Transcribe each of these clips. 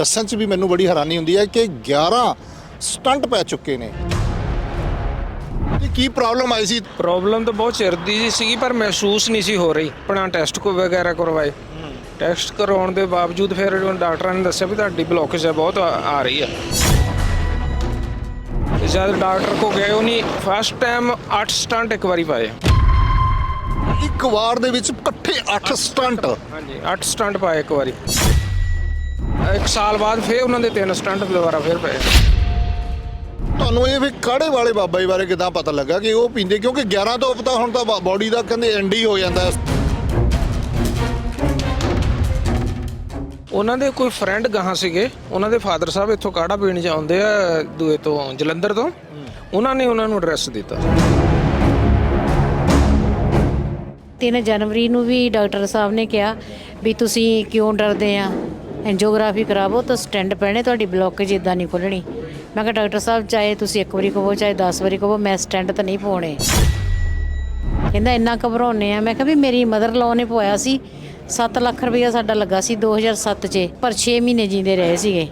ਦੱਸਣ 'ਚ ਵੀ ਮੈਨੂੰ ਬੜੀ ਹੈਰਾਨੀ ਹੁੰਦੀ ਹੈ ਕਿ 11 ਸਟੰਟ ਪੈ ਚੁੱਕੇ ਨੇ। ਤੇ ਕੀ ਪ੍ਰੋਬਲਮ ਆਈ ਸੀ? ਪ੍ਰੋਬਲਮ ਤਾਂ ਬਹੁਤ ਚਿਰ ਦੀ ਜੀ ਸੀਗੀ ਪਰ ਮਹਿਸੂਸ ਨਹੀਂ ਸੀ ਹੋ ਰਹੀ। ਆਪਣਾ ਟੈਸਟ ਕੋ ਵਗੈਰਾ ਕਰਵਾਏ। ਟੈਸਟ ਕਰਵਾਉਣ ਦੇ ਬਾਵਜੂਦ ਫਿਰ ਡਾਕਟਰਾਂ ਨੇ ਦੱਸਿਆ ਵੀ ਤੁਹਾਡੀ ਬਲੋਕੇਜ ਹੈ ਬਹੁਤ ਆ ਆ ਰਹੀ ਹੈ। ਤੇ ਜਦ ਡਾਕਟਰ ਕੋ ਗਏ ਉਹਨੇ ਫਸਟ ਟਾਈਮ 8 ਸਟੰਟ ਇੱਕ ਵਾਰੀ ਪਾਏ। ਇੱਕ ਵਾਰ ਦੇ ਵਿੱਚ ਇਕੱਠੇ 8 ਸਟੰਟ। ਹਾਂਜੀ 8 ਸਟੰਟ ਪਾਏ ਇੱਕ ਵਾਰੀ। ਇੱਕ ਸਾਲ ਬਾਅਦ ਫਿਰ ਉਹਨਾਂ ਦੇ ਤਿੰਨ ਸਟੰਟ ਦੁਬਾਰਾ ਫਿਰ ਪਏ ਤੁਹਾਨੂੰ ਇਹ ਵੀ ਕਾੜੇ ਵਾਲੇ ਬਾਬਾ ਜੀ ਬਾਰੇ ਕਿਦਾਂ ਪਤਾ ਲੱਗਾ ਕਿ ਉਹ ਪੀਂਦੇ? ਕਿਉਂਕਿ 11 ਤੋਂ ਪਤਾ ਹੁਣ ਤਾਂ ਬਾਡੀ ਦਾ ਕਹਿੰਦੇ ਐਂਡ ਹੀ ਹੋ ਜਾਂਦਾ ਹੈ। ਉਹਨਾਂ ਦੇ ਕੋਈ ਫਰੈਂਡ ਗਾਹਾਂ ਸੀਗੇ। ਉਹਨਾਂ ਦੇ ਫਾਦਰ ਸਾਹਿਬ ਇੱਥੋਂ ਕਾੜਾ ਪੀਣ ਜਾਂਦੇ ਆ ਦੂਏ ਤੋਂ ਜਲੰਧਰ ਤੋਂ। ਉਹਨਾਂ ਨੇ ਉਹਨਾਂ ਨੂੰ ਐਡਰੈਸ ਦਿੱਤਾ। 3 ਜਨਵਰੀ ਨੂੰ ਵੀ ਡਾਕਟਰ ਸਾਹਿਬ ਨੇ ਕਿਹਾ ਵੀ ਤੁਸੀਂ ਕਿਉਂ ਡਰਦੇ ਆ? ਐਂਜੀਓਗ੍ਰਾਫੀ ਕਰਾਵੋ ਤਾਂ ਸਟੈਂਡ ਪੈਣੇ ਤੁਹਾਡੀ ਬਲੋਕੇਜ ਇਦਾਂ ਨਹੀਂ ਖੁੱਲਣੀ ਮੈਂ ਕਿਹਾ ਡਾਕਟਰ ਸਾਹਿਬ ਚਾਹੇ ਤੁਸੀਂ ਇੱਕ ਵਾਰੀ ਕਹੋ ਚਾਹੇ 10 ਵਾਰੀ ਕਹੋ ਮੈਂ ਸਟੈਂਡ ਤਾਂ ਨਹੀਂ ਪਾਉਣੇ। ਕਹਿੰਦਾ ਇੰਨਾ ਘਬਰਾਉਨੇ ਆ। ਮੈਂ ਕਿਹਾ ਵੀ ਮੇਰੀ ਮਦਰ ਲੋ ਨੇ ਪਵਾਇਆ ਸੀ 7 ਲੱਖ ਰੁਪਇਆ ਸਾਡਾ ਲੱਗਾ ਸੀ 2007 'ਚ ਪਰ 6 ਮਹੀਨੇ ਜੀਂਦੇ ਰਹੇ ਸੀਗੇ।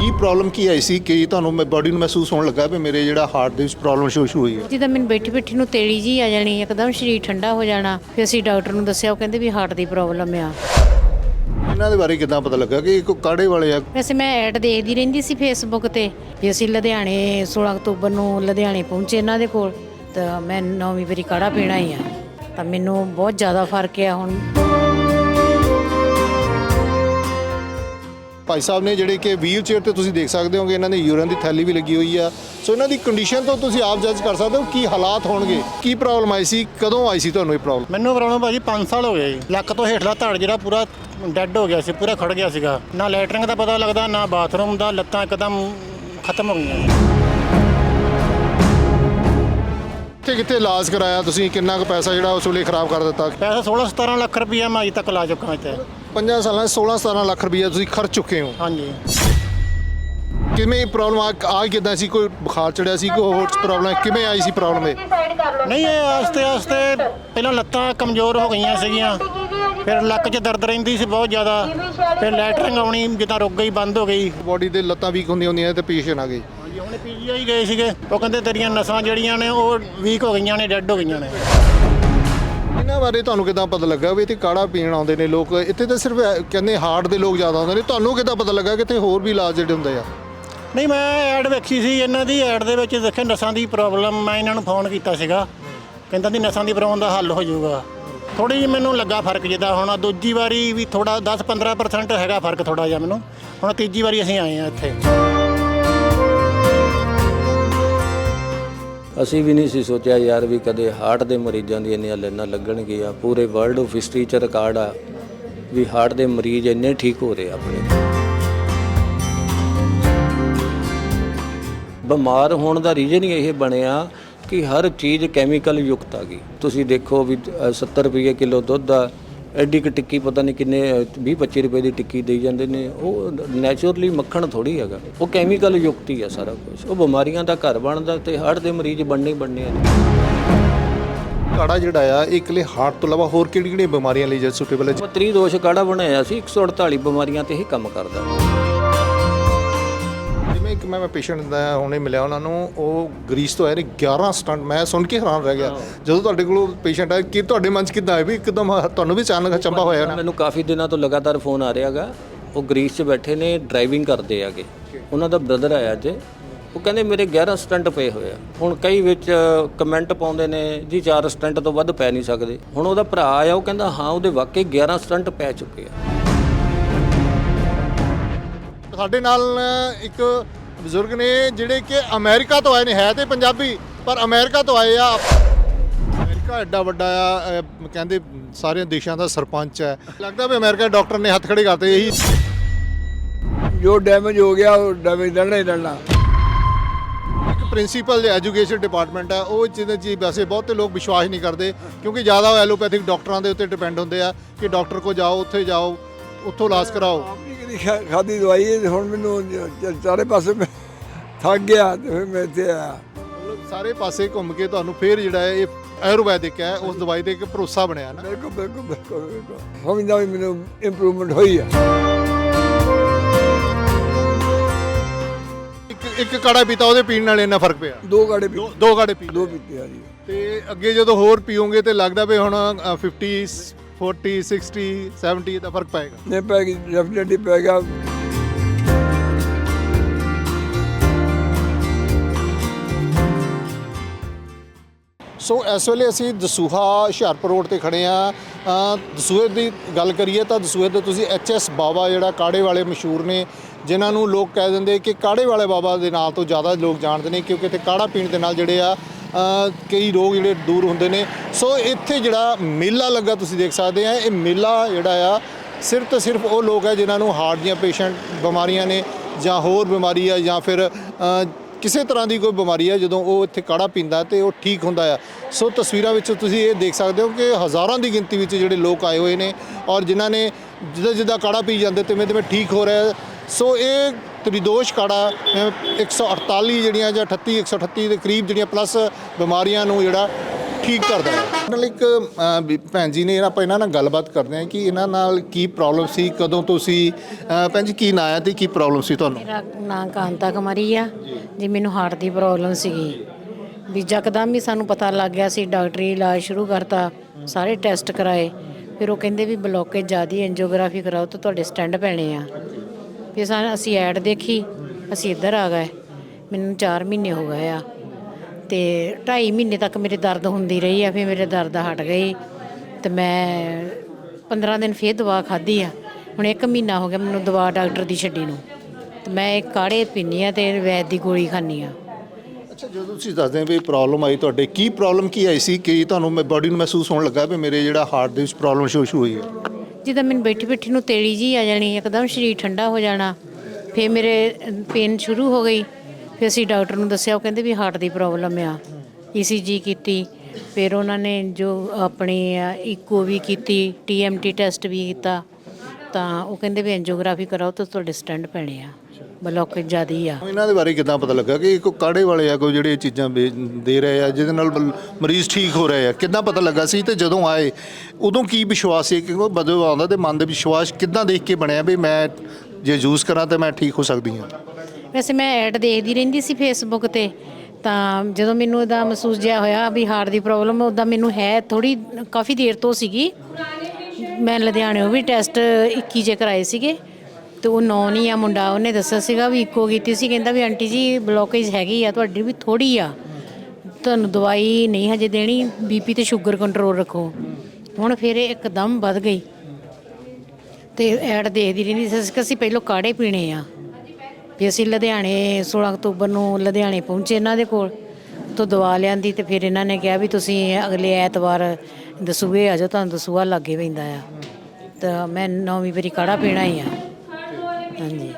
ਕੀ ਪ੍ਰੋਬਲਮ ਕੀ ਆਈ ਸੀ? ਕਿ ਤੁਹਾਨੂੰ ਮੈਂ ਬਾਡੀ ਨੂੰ ਮਹਿਸੂਸ ਹੋਣ ਲੱਗਾ ਵੀ ਮੇਰੇ ਜਿਹੜਾ ਹਾਰਟ ਦੇ ਵਿੱਚ ਪ੍ਰੋਬਲਮ ਸ਼ੁਰੂ ਸ਼ੁਰੂ ਹੋਈ ਹੈ? ਜਿੱਦਾਂ ਮੈਨੂੰ ਬੈਠੀ ਬੈਠੀ ਨੂੰ ਤੇੜੀ ਜੀ ਆ ਜਾਣੀ ਇੱਕਦਮ ਸਰੀਰ ਠੰਡਾ ਹੋ ਜਾਣਾ। ਫਿਰ ਅਸੀਂ ਡਾਕਟਰ ਨੂੰ ਦੱਸਿਆ ਉਹ ਕਹਿੰਦੇ ਵੀ ਹਾਰਟ ਦੀ ਪ੍ਰੋਬਲਮ ਆ। ਇਹਨਾਂ ਦੇ ਬਾਰੇ ਕਿਦਾਂ ਪਤਾ ਲੱਗਾ ਕਿ ਇੱਕ ਕਾੜੇ ਵਾਲੇ ਆ? ਵੈਸੇ ਮੈਂ ਐਡ ਦੇਖਦੀ ਰਹਿੰਦੀ ਸੀ ਫੇਸਬੁੱਕ ਤੇ ਵੀ ਅਸੀਂ ਲੁਧਿਆਣੇ 16 ਅਕਤੂਬਰ ਨੂੰ ਲੁਧਿਆਣੇ ਪਹੁੰਚੇ ਇਹਨਾਂ ਦੇ ਕੋਲ, ਤਾਂ ਮੈਂ ਨੌਵੀਂ ਵਾਰੀ ਕਾੜਾ ਪੀਣਾ ਹੀ। ਆ ਤਾਂ ਮੈਨੂੰ ਬਹੁਤ ਜ਼ਿਆਦਾ ਫ਼ਰਕ ਆ ਹੁਣ। ਭਾਈ ਸਾਹਿਬ ਨੇ ਜਿਹੜੇ ਕਿ ਵੀਲ ਚੇਅਰ ਤੇ ਤੁਸੀਂ ਦੇਖ ਸਕਦੇ ਹੋਗੇ ਇਹਨਾਂ ਨੇ ਯੂਰਨ ਦੀ ਥੈਲੀ ਵੀ ਲੱਗੀ ਹੋਈ ਆ। ਸੋ ਇਹਨਾਂ ਦੀ ਕੰਡੀਸ਼ਨ ਤੋਂ ਤੁਸੀਂ ਆਪ ਜੱਜ ਕਰ ਸਕਦੇ ਹੋ ਕੀ ਹਾਲਾਤ ਹੋਣਗੇ ਕੀ ਪ੍ਰੋਬਲਮ ਆਈ ਸੀ ਕਦੋਂ ਆਈ ਸੀ ਤੁਹਾਨੂੰ ਇਹ ਪ੍ਰੋਬਲਮ ਮੈਨੂੰ ਪ੍ਰੋਬਲਮ ਭਾਜੀ 5 ਸਾਲ ਹੋ ਗਏ ਲੱਕ ਤੋਂ ਹੇਠਲਾ ਧੜ ਜਿਹੜਾ ਪੂਰਾ ਡੈੱਡ ਹੋ ਗਿਆ ਸੀ ਪੂਰਾ ਖੜ ਗਿਆ ਸੀਗਾ। ਨਾ ਲੈਟਰਿੰਗ ਦਾ ਪਤਾ ਲੱਗਦਾ ਨਾ ਬਾਥਰੂਮ ਦਾ ਲੱਤਾਂ ਇੱਕਦਮ ਖਤਮ ਹੋ ਗਈਆਂ। ਕਿੱਥੇ ਕਿੱਥੇ ਇਲਾਜ ਕਰਾਇਆ ਤੁਸੀਂ? ਕਿੰਨਾ ਕੁ ਪੈਸਾ ਜਿਹੜਾ ਉਸ ਵੇਲੇ ਖਰਾਬ ਕਰ ਦਿੱਤਾ? ਪੈਸਾ 16 17 ਲੱਖ ਰੁਪਈਆ ਮੈਂ ਅਜੇ ਤੱਕ ਲਾ ਚੁੱਕਾ ਇੱਥੇ। ਪੰਜਾਂ ਸਾਲਾਂ 'ਚ 16 17 ਲੱਖ ਰੁਪਈਆ ਤੁਸੀਂ ਖਰਚ ਚੁੱਕੇ ਹੋ। ਹਾਂਜੀ। ਕਿਵੇਂ ਪ੍ਰੋਬਲਮ ਆ? ਆ ਕਿਦਾਂ ਸੀ? ਕੋਈ ਬੁਖਾਰ ਚੜਿਆ ਸੀ? ਕੋਈ ਹੋਰ ਪ੍ਰੋਬਲਮ ਕਿਵੇਂ ਆਈ ਸੀ ਪ੍ਰੋਬਲਮ ਇਹ? ਨਹੀਂ ਇਹ ਆਸਤੇ ਆਸਤੇ ਪਹਿਲਾਂ ਲੱਤਾਂ ਕਮਜ਼ੋਰ ਹੋ ਗਈਆਂ ਸੀਗੀਆਂ। ਫਿਰ ਲੱਕ 'ਚ ਦਰਦ ਰਹਿੰਦੀ ਸੀ ਬਹੁਤ ਜ਼ਿਆਦਾ। ਫਿਰ ਲੈਟਰਿੰਗ ਆਉਣੀ ਜਿੱਦਾਂ ਰੁਕ ਗਈ ਬੰਦ ਹੋ ਗਈ। ਬਾਡੀ ਦੇ ਲੱਤਾਂ ਵੀਕ ਹੁੰਦੀਆਂ ਹੁੰਦੀਆਂ ਤੇ ਪੇਸ਼ੈਂਟ ਆ ਗਏ। ਹਾਂਜੀ ਹੁਣ ਪੀਜੀਆਈ ਗਏ ਸੀਗੇ। ਉਹ ਕਹਿੰਦੇ ਤੇਰੀਆਂ ਨਸਾਂ ਜਿਹੜੀਆਂ ਨੇ ਉਹ ਵੀਕ ਹੋ ਗਈਆਂ ਨੇ ਡੈੱਡ ਹੋ ਗਈਆਂ ਨੇ। ਇਹਨਾਂ ਬਾਰੇ ਤੁਹਾਨੂੰ ਕਿਦਾਂ ਪਤਾ ਲੱਗਾ ਵੀ ਇੱਥੇ ਕਾੜਾ ਪੀਣ ਆਉਂਦੇ ਨੇ ਲੋਕ? ਇੱਥੇ ਤਾਂ ਸਿਰਫ ਕਹਿੰਦੇ ਹਾਰਟ ਦੇ ਲੋਕ ਜ਼ਿਆਦਾ ਆਉਂਦੇ ਨੇ। ਤੁਹਾਨੂੰ ਕਿਦਾਂ ਪਤਾ ਲੱਗਾ ਕਿ ਇੱਥੇ ਹੋਰ ਵੀ ਇਲਾਜ ਜਿਹੜੇ ਹੁੰਦੇ ਆ? ਨਹੀਂ, ਮੈਂ ਐਡ ਵੇਖੀ ਸੀ, ਇਹਨਾਂ ਦੀ ਐਡ ਦੇ ਵਿੱਚ ਦੇਖਿਆ ਨਸਾਂ ਦੀ ਪ੍ਰੋਬਲਮ। ਮੈਂ ਇਹਨਾਂ ਨੂੰ ਫੋਨ ਕੀਤਾ ਸੀਗਾ। ਕਹਿੰਦਾ ਦੀ ਨਸਾਂ ਦੀ ਪ੍ਰੋਬਲਮ ਦਾ ਹੱਲ ਹੋ ਜਾਊਗਾ। ਥੋੜੀ ਜਿਹੀ ਮੈਨੂੰ ਲੱਗਾ ਫ਼ਰਕ ਜਿੱਦਾਂ ਹੁਣ ਦੂਜੀ ਵਾਰੀ ਵੀ ਥੋੜਾ 10-15% ਹੈਗਾ ਫ਼ਰਕ ਥੋੜਾ ਜਿਹਾ ਮੈਨੂੰ। ਹੁਣ ਤੀਜੀ ਵਾਰੀ ਅਸੀਂ ਆਏ ਆ ਇੱਥੇ। ਅਸੀਂ ਵੀ ਨਹੀਂ ਸੀ ਸੋਚਿਆ ਯਾਰ ਵੀ ਕਦੇ ਹਾਰਟ ਦੇ ਮਰੀਜ਼ਾਂ ਦੀ ਇੰਨੀਆਂ ਲਾਈਨਾਂ ਲੱਗਣਗੀਆਂ ਪੂਰੇ ਵਰਲਡ ਆਫ ਹਿਸਟਰੀ ਚ ਰਿਕਾਰਡ ਆ ਵੀ ਹਾਰਟ ਦੇ ਮਰੀਜ਼ ਇੰਨੇ ਠੀਕ ਹੋ ਰਹੇ ਆ ਆਪਣੇ। ਬਿਮਾਰ ਹੋਣ ਦਾ ਰੀਜ਼ਨ ਹੀ ਇਹ ਬਣਿਆ ਕਿ ਹਰ ਚੀਜ਼ ਕੈਮੀਕਲ ਯੁਕਤ ਆ ਗਈ। ਤੁਸੀਂ ਦੇਖੋ ਵੀ ਅ, 70 ਰੁਪਏ ਕਿਲੋ ਦੁੱਧ ਆ ਐਡੀ ਕਿ ਟਿੱਕੀ ਪਤਾ ਨਹੀਂ ਕਿੰਨੇ 20 25 ਰੁਪਏ ਦੀ ਟਿੱਕੀ ਦੇਈ ਜਾਂਦੇ ਨੇ। ਉਹ ਨੈਚੁਰਲੀ ਮੱਖਣ ਥੋੜੀ ਹੈਗਾ। ਉਹ ਕੈਮੀਕਲ ਯੁਕਤ ਹੀ ਆ ਸਾਰਾ ਕੁਝ ਉਹ ਬਿਮਾਰੀਆਂ ਦਾ ਘਰ ਬਣਦਾ ਤੇ ਹਾਰਟ ਦੇ ਮਰੀਜ਼ ਬਣਨੇ ਬਣਨੇ ਆ। ਕਾੜਾ ਜਿਹੜਾ ਆ ਇਕੱਲੇ ਹਾਰਟ ਤੋਂ ਇਲਾਵਾ ਹੋਰ ਕਿਹੜੀ ਕਿਹੜੀਆਂ ਬਿਮਾਰੀਆਂ ਲਈ ਜੇ ਸੁਟੇਬਲ ਹੈ? ਉਹ ਤ੍ਰਿਦੋਸ਼ ਕਾੜਾ ਬਣਾਇਆ ਸੀ 148 ਬਿਮਾਰੀਆਂ ਤੇ ਹੀ ਕੰਮ ਕਰਦਾ। ਕਿ ਮੈਂ ਪੇਸ਼ੈਂਟ ਦਾ ਹੁਣੇ ਮਿਲਿਆ ਉਹਨਾਂ ਨੂੰ ਉਹ ਗ੍ਰੀਸ ਤੋਂ ਆਏ ਨੇ 11 ਸਟੰਟ ਮੈਂ ਸੁਣ ਕੇ ਹੈਰਾਨ ਰਹਿ ਗਿਆ। ਜਦੋਂ ਤੁਹਾਡੇ ਕੋਲ ਪੇਸ਼ੈਂਟ ਆਇਆ ਕਿ ਤੁਹਾਡੇ ਮਨ 'ਚ ਕਿੱਦਾਂ ਆਇਆ ਵੀ ਇੱਕਦਮ ਤੁਹਾਨੂੰ ਵੀ ਅਚਾਨਕ ਚੰਬਾ ਹੋਇਆ ਨਾ ਮੈਨੂੰ ਕਾਫੀ ਦਿਨਾਂ ਤੋਂ ਲਗਾਤਾਰ ਫੋਨ ਆ ਰਿਹਾਗਾ ਉਹ ਗ੍ਰੀਸ 'ਚ ਬੈਠੇ ਨੇ ਡਰਾਈਵਿੰਗ ਕਰਦੇ ਆਗੇ। ਉਹਨਾਂ ਦਾ ਬ੍ਰਦਰ ਆਇਆ ਅੱਜ। ਉਹ ਕਹਿੰਦੇ ਮੇਰੇ 11 ਸਟੰਟ ਪਏ ਹੋਏ ਆ। ਹੁਣ ਕਈ ਵਿੱਚ ਕਮੈਂਟ ਪਾਉਂਦੇ ਨੇ ਜੀ 4 ਸਟੰਟ ਤੋਂ ਵੱਧ ਪੈ ਨਹੀਂ ਸਕਦੇ। ਹੁਣ ਉਹਦਾ ਭਰਾ ਆਇਆ ਉਹ ਕਹਿੰਦਾ ਹਾਂ ਉਹਦੇ ਵਾਕਈ 11 ਸਟੰਟ ਪੈ ਚੁੱਕੇ ਆ। ਸਾਡੇ ਨਾਲ ਇੱਕ ਬਜ਼ੁਰਗ ਨੇ ਜਿਹੜੇ ਕਿ ਅਮਰੀਕਾ ਤੋਂ ਆਏ ਨੇ ਹੈ ਤੇ ਪੰਜਾਬੀ ਪਰ ਅਮਰੀਕਾ ਤੋਂ ਆਏ ਆ। ਅਮਰੀਕਾ ਐਡਾ ਵੱਡਾ ਆ ਅਹ, ਕਹਿੰਦੇ ਸਾਰੇ ਦੇਸ਼ਾਂ ਦਾ ਸਰਪੰਚ ਹੈ। ਲੱਗਦਾ ਵੀ ਅਮਰੀਕਾ ਦੇ ਡਾਕਟਰ ਨੇ ਹੱਥ ਖੜੇ ਕਰਤੇ ਇਹੀ ਜੋ ਡੈਮੇਜ ਹੋ ਗਿਆ ਉਹ ਡੈਮੇਜ ਲੜਨਾ ਹੀ ਲੜਨਾ। ਇੱਕ ਪ੍ਰਿੰਸੀਪਲ ਐਜੂਕੇਸ਼ਨ ਡਿਪਾਰਟਮੈਂਟ ਹੈ ਉਹ ਜਿਹਦੇ ਜੀ ਵੈਸੇ ਬਹੁਤੇ ਲੋਕ ਵਿਸ਼ਵਾਸ ਨਹੀਂ ਕਰਦੇ ਕਿਉਂਕਿ ਜ਼ਿਆਦਾ ਐਲੋਪੈਥਿਕ ਡਾਕਟਰਾਂ ਦੇ ਉੱਤੇ ਡਿਪੈਂਡ ਹੁੰਦੇ ਆ ਕਿ ਡਾਕਟਰ ਕੋ ਜਾਓ ਉੱਥੇ ਜਾਓ। ਉੱਥੋਂ ਇਲਾਜ ਕਰਾਓ। ਆਪਣੀ ਦਵਾਈ ਹੁਣ ਮੈਨੂੰ ਚਾਰੇ ਪਾਸੇ ਮੈਂ ਥੱਕ ਗਿਆ ਤੇ ਮੈਂ ਇੱਥੇ ਆਇਆ। ਸਾਰੇ ਪਾਸੇ ਘੁੰਮ ਕੇ ਤੁਹਾਨੂੰ ਫੇਰ ਜਿਹੜਾ ਹੈ ਇਹ ਆਯੁਰਵੈਦਿਕ ਹੈ ਉਸ ਦਵਾਈ ਦੇ ਇੱਕ ਭਰੋਸਾ ਬਣਿਆ ਨਾ? ਬਿਲਕੁਲ ਬਿਲਕੁਲ ਬਿਲਕੁਲ ਬਿਲਕੁਲ। ਸਮਝਦਾ ਵੀ ਮੈਨੂੰ ਇੰਪਰੂਵਮੈਂਟ ਹੋਈ ਆ। ਇੱਕ ਇੱਕ ਕਾੜਾ ਪੀਤਾ ਉਹਦੇ ਪੀਣ ਨਾਲ ਇੰਨਾ ਫ਼ਰਕ ਪਿਆ? ਦੋ ਕਾੜੇ ਪੀ ਦੋ ਕਾੜੇ ਪੀ ਦੋ ਪੀਤੇ ਆ ਜੀ। ਤੇ ਅੱਗੇ ਜਦੋਂ ਹੋਰ ਪੀਓਗੇ ਤੇ ਲੱਗਦਾ ਵੀ ਹੁਣ 40 60 70 ਦਾ ਫ਼ਰਕ ਪਏਗਾ। ਨੇ ਪੈ ਗਈ ਡੈਫੀਨਿਟਲੀ ਪੈ ਗਿਆ ਸੋ ਇਸ ਵੇਲੇ ਅਸੀਂ ਦਸੂਹਾ ਹੁਸ਼ਿਆਰਪੁਰ ਰੋਡ ਤੇ ਖੜੇ ਆ ਦਸੂਹੇ ਦੀ ਗੱਲ ਕਰੀਏ ਤਾਂ ਦਸੂਹੇ ਦੇ ਤੁਸੀਂ ਐਚਐਸ ਬਾਬਾ ਜਿਹੜਾ ਕਾੜੇ ਵਾਲੇ ਮਸ਼ਹੂਰ ਨੇ ਜਿਨ੍ਹਾਂ ਨੂੰ ਲੋਕ ਕਹਿ ਦਿੰਦੇ ਕਿ ਕਾੜੇ ਵਾਲੇ ਬਾਬਾ ਦੇ ਨਾਂ ਤੋਂ ਜ਼ਿਆਦਾ ਲੋਕ ਜਾਣਦੇ ਨੇ ਕਿਉਂਕਿ ਇੱਥੇ ਕਾੜਾ ਪੀਣ ਦੇ ਨਾਲ ਜਿਹੜੇ ਆ ਕਈ ਰੋਗ ਜਿਹੜੇ ਦੂਰ ਹੁੰਦੇ ਨੇ। ਸੋ ਇੱਥੇ ਜਿਹੜਾ ਮੇਲਾ ਲੱਗਾ, ਤੁਸੀਂ ਦੇਖ ਸਕਦੇ ਆ, ਇਹ ਮੇਲਾ ਜਿਹੜਾ ਆ, ਸਿਰਫ ਤੇ ਸਿਰਫ ਉਹ ਲੋਕ ਹੈ ਜਿਨ੍ਹਾਂ ਨੂੰ ਹਾਰਟ ਦੀਆਂ ਪੇਸ਼ੈਂਟ ਬਿਮਾਰੀਆਂ ਨੇ ਜਾਂ ਹੋਰ ਬਿਮਾਰੀ ਆ ਜਾਂ ਫਿਰ ਕਿਸੇ ਤਰ੍ਹਾਂ ਦੀ ਕੋਈ ਬਿਮਾਰੀ ਆ, ਜਦੋਂ ਉਹ ਇੱਥੇ ਕਾੜਾ ਪੀਂਦਾ ਤੇ ਉਹ ਠੀਕ ਹੁੰਦਾ ਆ। ਸੋ ਤਸਵੀਰਾਂ ਵਿੱਚ ਤੁਸੀਂ ਇਹ ਦੇਖ ਸਕਦੇ ਹੋ ਕਿ ਹਜ਼ਾਰਾਂ ਦੀ ਗਿਣਤੀ ਵਿੱਚ ਜਿਹੜੇ ਲੋਕ ਆਏ ਹੋਏ ਨੇ ਔਰ ਜਿਨ੍ਹਾਂ ਨੇ ਜਿੱਦਾਂ ਜਿੱਦਾਂ ਕਾੜਾ ਪੀ ਜਾਂਦੇ ਤਿਵੇਂ ਤਿਵੇਂ ਠੀਕ ਹੋ ਰਿਹਾ। ਸੋ ਇਹ ਤ੍ਰਿਦੋਸ਼ ਕਾੜਾ ਅ, 148 ਜਿਹੜੀਆਂ ਜਾਂ 38 138 ਦੇ ਕਰੀਬ ਜਿਹੜੀਆਂ ਪਲੱਸ ਬਿਮਾਰੀਆਂ ਨੂੰ ਜਿਹੜਾ ਠੀਕ ਕਰਦਾ ਹੈ। ਨਾਲ ਇੱਕ ਭੈਣ ਜੀ ਨੇ ਆਪਾਂ ਇਹਨਾਂ ਨਾਲ ਗੱਲਬਾਤ ਕਰਦੇ ਹਾਂ ਕਿ ਇਹਨਾਂ ਨਾਲ ਕੀ ਪ੍ਰੋਬਲਮ ਸੀ ਕਦੋਂ ਤੋਂ ਸੀ ਭੈਣ ਜੀ ਕੀ ਨਾਂ ਹੈ ਤੇ ਕੀ ਪ੍ਰੋਬਲਮ ਸੀ ਤੁਹਾਨੂੰ? ਮੇਰਾ ਨਾਂ ਕਾਂਤਾ ਕੁਮਾਰੀ ਆ ਜੀ ਮੈਨੂੰ ਹਾਰਟ ਦੀ ਪ੍ਰੋਬਲਮ ਸੀਗੀ। ਵੀ ਯਕਦਮ ਹੀ ਸਾਨੂੰ ਪਤਾ ਲੱਗ ਗਿਆ ਸੀ ਡਾਕਟਰੀ ਇਲਾਜ ਸ਼ੁਰੂ ਕਰਤਾ ਸਾਰੇ ਟੈਸਟ ਕਰਾਏ। ਫਿਰ ਉਹ ਕਹਿੰਦੇ ਵੀ ਬਲੋਕੇਜ ਜ਼ਿਆਦੀ ਐਂਜੀਓਗ੍ਰਾਫੀ ਕਰਾਓ ਤਾਂ ਤੁਹਾਡੇ ਸਟੈਂਡ ਪੈਣੇ ਆ। ਫਿਰ ਸਾਨੂੰ ਅਸੀਂ ਐਡ ਦੇਖੀ, ਅਸੀਂ ਇੱਧਰ ਆ ਗਏ। ਮੈਨੂੰ 4 ਮਹੀਨੇ ਹੋ ਗਏ ਆ। ਤੇ 2.5 ਮਹੀਨੇ ਤੱਕ ਮੇਰੇ ਦਰਦ ਹੁੰਦੀ ਰਹੀ ਆ, ਫਿਰ ਮੇਰੇ ਦਰਦ ਹਟ ਗਈ ਤੇ ਮੈਂ 15 ਦਿਨ ਫੇਰ ਦਵਾ ਖਾਧੀ ਆ। ਹੁਣ 1 ਮਹੀਨਾ ਹੋ ਗਿਆ ਮੈਨੂੰ ਦਵਾ ਡਾਕਟਰ ਦੀ ਛੱਡੀ ਨੂੰ। ਤੇ ਮੈਂ ਇਹ ਕਾੜੇ ਪੀਨੀ ਆ ਤੇ ਵੈਦ ਦੀ ਗੋਲੀ ਖਾਨੀ ਆ। ਅੱਛਾ, ਜਦੋਂ ਤੁਸੀਂ ਦੱਸਦੇ ਵੀ ਪ੍ਰੋਬਲਮ ਆਈ ਤੁਹਾਡੇ, ਕੀ ਪ੍ਰੋਬਲਮ ਕੀ ਆਈ ਸੀ ਕਿ ਤੁਹਾਨੂੰ ਮੈਂ ਬਾਡੀ ਨੂੰ ਮਹਿਸੂਸ ਹੋਣ ਲੱਗਾ ਵੀ ਮੇਰੇ ਜਿਹੜਾ ਹਾਰਟ ਦੇ ਵਿੱਚ ਪ੍ਰੋਬਲਮ ਸ਼ੁਰੂ ਹੋਈ ਹੈ? ਜਿੱਦਾਂ ਮੈਨੂੰ ਬੈਠੀ ਬੈਠੀ ਨੂੰ ਤੇੜੀ ਜੀ ਆ ਜਾਣੀ, ਇੱਕਦਮ ਸਰੀਰ ਠੰਡਾ ਹੋ ਜਾਣਾ। ਫਿਰ ਮੇਰੇ, ਪੇਨ ਸ਼ੁਰੂ ਹੋ ਗਈ। ਫਿਰ ਅਸੀਂ ਡਾਕਟਰ ਨੂੰ ਦੱਸਿਆ, ਉਹ ਕਹਿੰਦੇ ਵੀ ਹਾਰਟ ਦੀ ਪ੍ਰੋਬਲਮ ਆ। ਈਸੀਜੀ ਕੀਤੀ। ਫਿਰ ਉਹਨਾਂ ਨੇ ਜੋ ਆਪਣੀ ਇਕੋ ਵੀ ਕੀਤੀ ਟੀਐਮਟੀ ਟੈਸਟ ਵੀ ਕੀਤਾ। ਤਾਂ ਉਹ ਕਹਿੰਦੇ ਵੀ ਐਂਜੀਓਗ੍ਰਾਫੀ ਕਰਾਓ ਤਾਂ ਤੁਹਾਡੇ ਸਟੈਂਡ ਪੈਣੇ ਆ। ਬਲੋਕੇਜ ਜ਼ਿਆਦੀ ਆ। ਇਹਨਾਂ ਦੇ ਬਾਰੇ ਕਿਦਾਂ ਪਤਾ ਲੱਗਾ ਕਿ ਕੋਈ ਕਾੜੇ ਵਾਲੇ ਆ ਕੋਈ ਜਿਹੜੇ ਇਹ ਚੀਜ਼ਾਂ ਵੇ- ਦੇ ਰਹੇ ਆ ਜਿਹਦੇ ਨਾਲ ਬਲ- ਮਰੀਜ਼ ਠੀਕ ਹੋ ਰਹੇ ਆ? ਕਿੱਦਾਂ ਪਤਾ ਲੱਗਾ ਸੀ ਤੇ ਜਦੋਂ ਆਏ ਉਦੋਂ ਕੀ ਵਿਸ਼ਵਾਸ ਸੀ? ਕਿ ਉਹ ਬਦਲ ਆਉਂਦਾ ਤੇ ਮਨ ਦੇ ਵਿਸ਼ਵਾਸ ਕਿੱਦਾਂ ਦੇਖ ਕੇ ਬਣਿਆ ਵੀ ਮੈਂ ਜੇ ਯੂਜ਼ ਕਰਾਂ ਤੇ ਮੈਂ ਠੀਕ ਹੋ ਸਕਦੀ ਹਾਂ? ਵੈਸੇ ਮੈਂ ਐਡ ਦੇਖਦੀ ਰਹਿੰਦੀ ਸੀ ਫੇਸਬੁੱਕ ਤੇ ਤਾਂ ਜਦੋਂ ਮੈਨੂੰ ਇਹਦਾ ਮਹਿਸੂਸ ਜਿਹਾ ਹੋਇਆ ਵੀ ਹਾਰਟ ਦੀ ਪ੍ਰੋਬਲਮ ਉਹਦਾ ਮੈਨੂੰ ਹੈ ਥੋੜੀ ਕਾਫੀ ਦੇਰ ਤੋਂ ਸੀਗੀ। ਮੈਂ ਲੁਧਿਆਣੇੋਂ ਵੀ ਟੈਸਟ 21 ਜੇ ਕਰਾਏ ਸੀਗੇ। ਤੇ ਉਹ ਨੌਨ ਹੀ ਆ, ਮੁੰਡਾ ਉਹਨੇ ਦੱਸਿਆ ਸੀਗਾ ਵੀ ਇੱਕੋ ਕੀਤੀ ਸੀ, ਕਹਿੰਦਾ ਵੀ ਆਂਟੀ ਜੀ ਬਲੋਕੇਜ ਹੈਗੀ ਆ, ਤੁਹਾਡੀ ਵੀ ਥੋੜੀ ਆ। ਤੁਹਾਨੂੰ ਦਵਾਈ ਨਹੀਂ ਹਜੇ ਦੇਣੀ ਬੀਪੀ ਤੇ ਸ਼ੂਗਰ ਕੰਟਰੋਲ ਰੱਖੋ। ਹੁਣ ਫਿਰ ਇਹ ਇੱਕਦਮ ਵੱਧ ਗਈ। ਤੇ ਐਡ ਦੇਖਦੀ ਰਹਿੰਦੀ ਸੀ ਕਿ ਅਸੀਂ ਪਹਿਲਾਂ ਕਾੜੇ ਪੀਣੇ ਆ। ਵੀ ਅਸੀਂ ਲੁਧਿਆਣੇ 16 ਅਕਤੂਬਰ ਨੂੰ ਲੁਧਿਆਣੇ ਪਹੁੰਚੇ ਇਹਨਾਂ ਦੇ ਕੋਲ, ਤੋਂ ਦਵਾ ਲਿਆਂਦੀ ਤੇ ਫਿਰ ਇਹਨਾਂ ਨੇ ਕਿਹਾ ਵੀ ਤੁਸੀਂ ਅਗਲੇ ਐਤਵਾਰ ਦਸੂਏ ਆ ਜਾਓ, ਤੁਹਾਨੂੰ ਦਸੂਆ ਲੱਗੇ ਪੈਂਦਾ ਆ। ਤਾਂ ਮੈਂ ਨੌਵੀਂ ਵਾਰੀ ਕਾੜਾ ਪੀਣਾ ਹੀ ਆ। ਹਾਂਜੀ।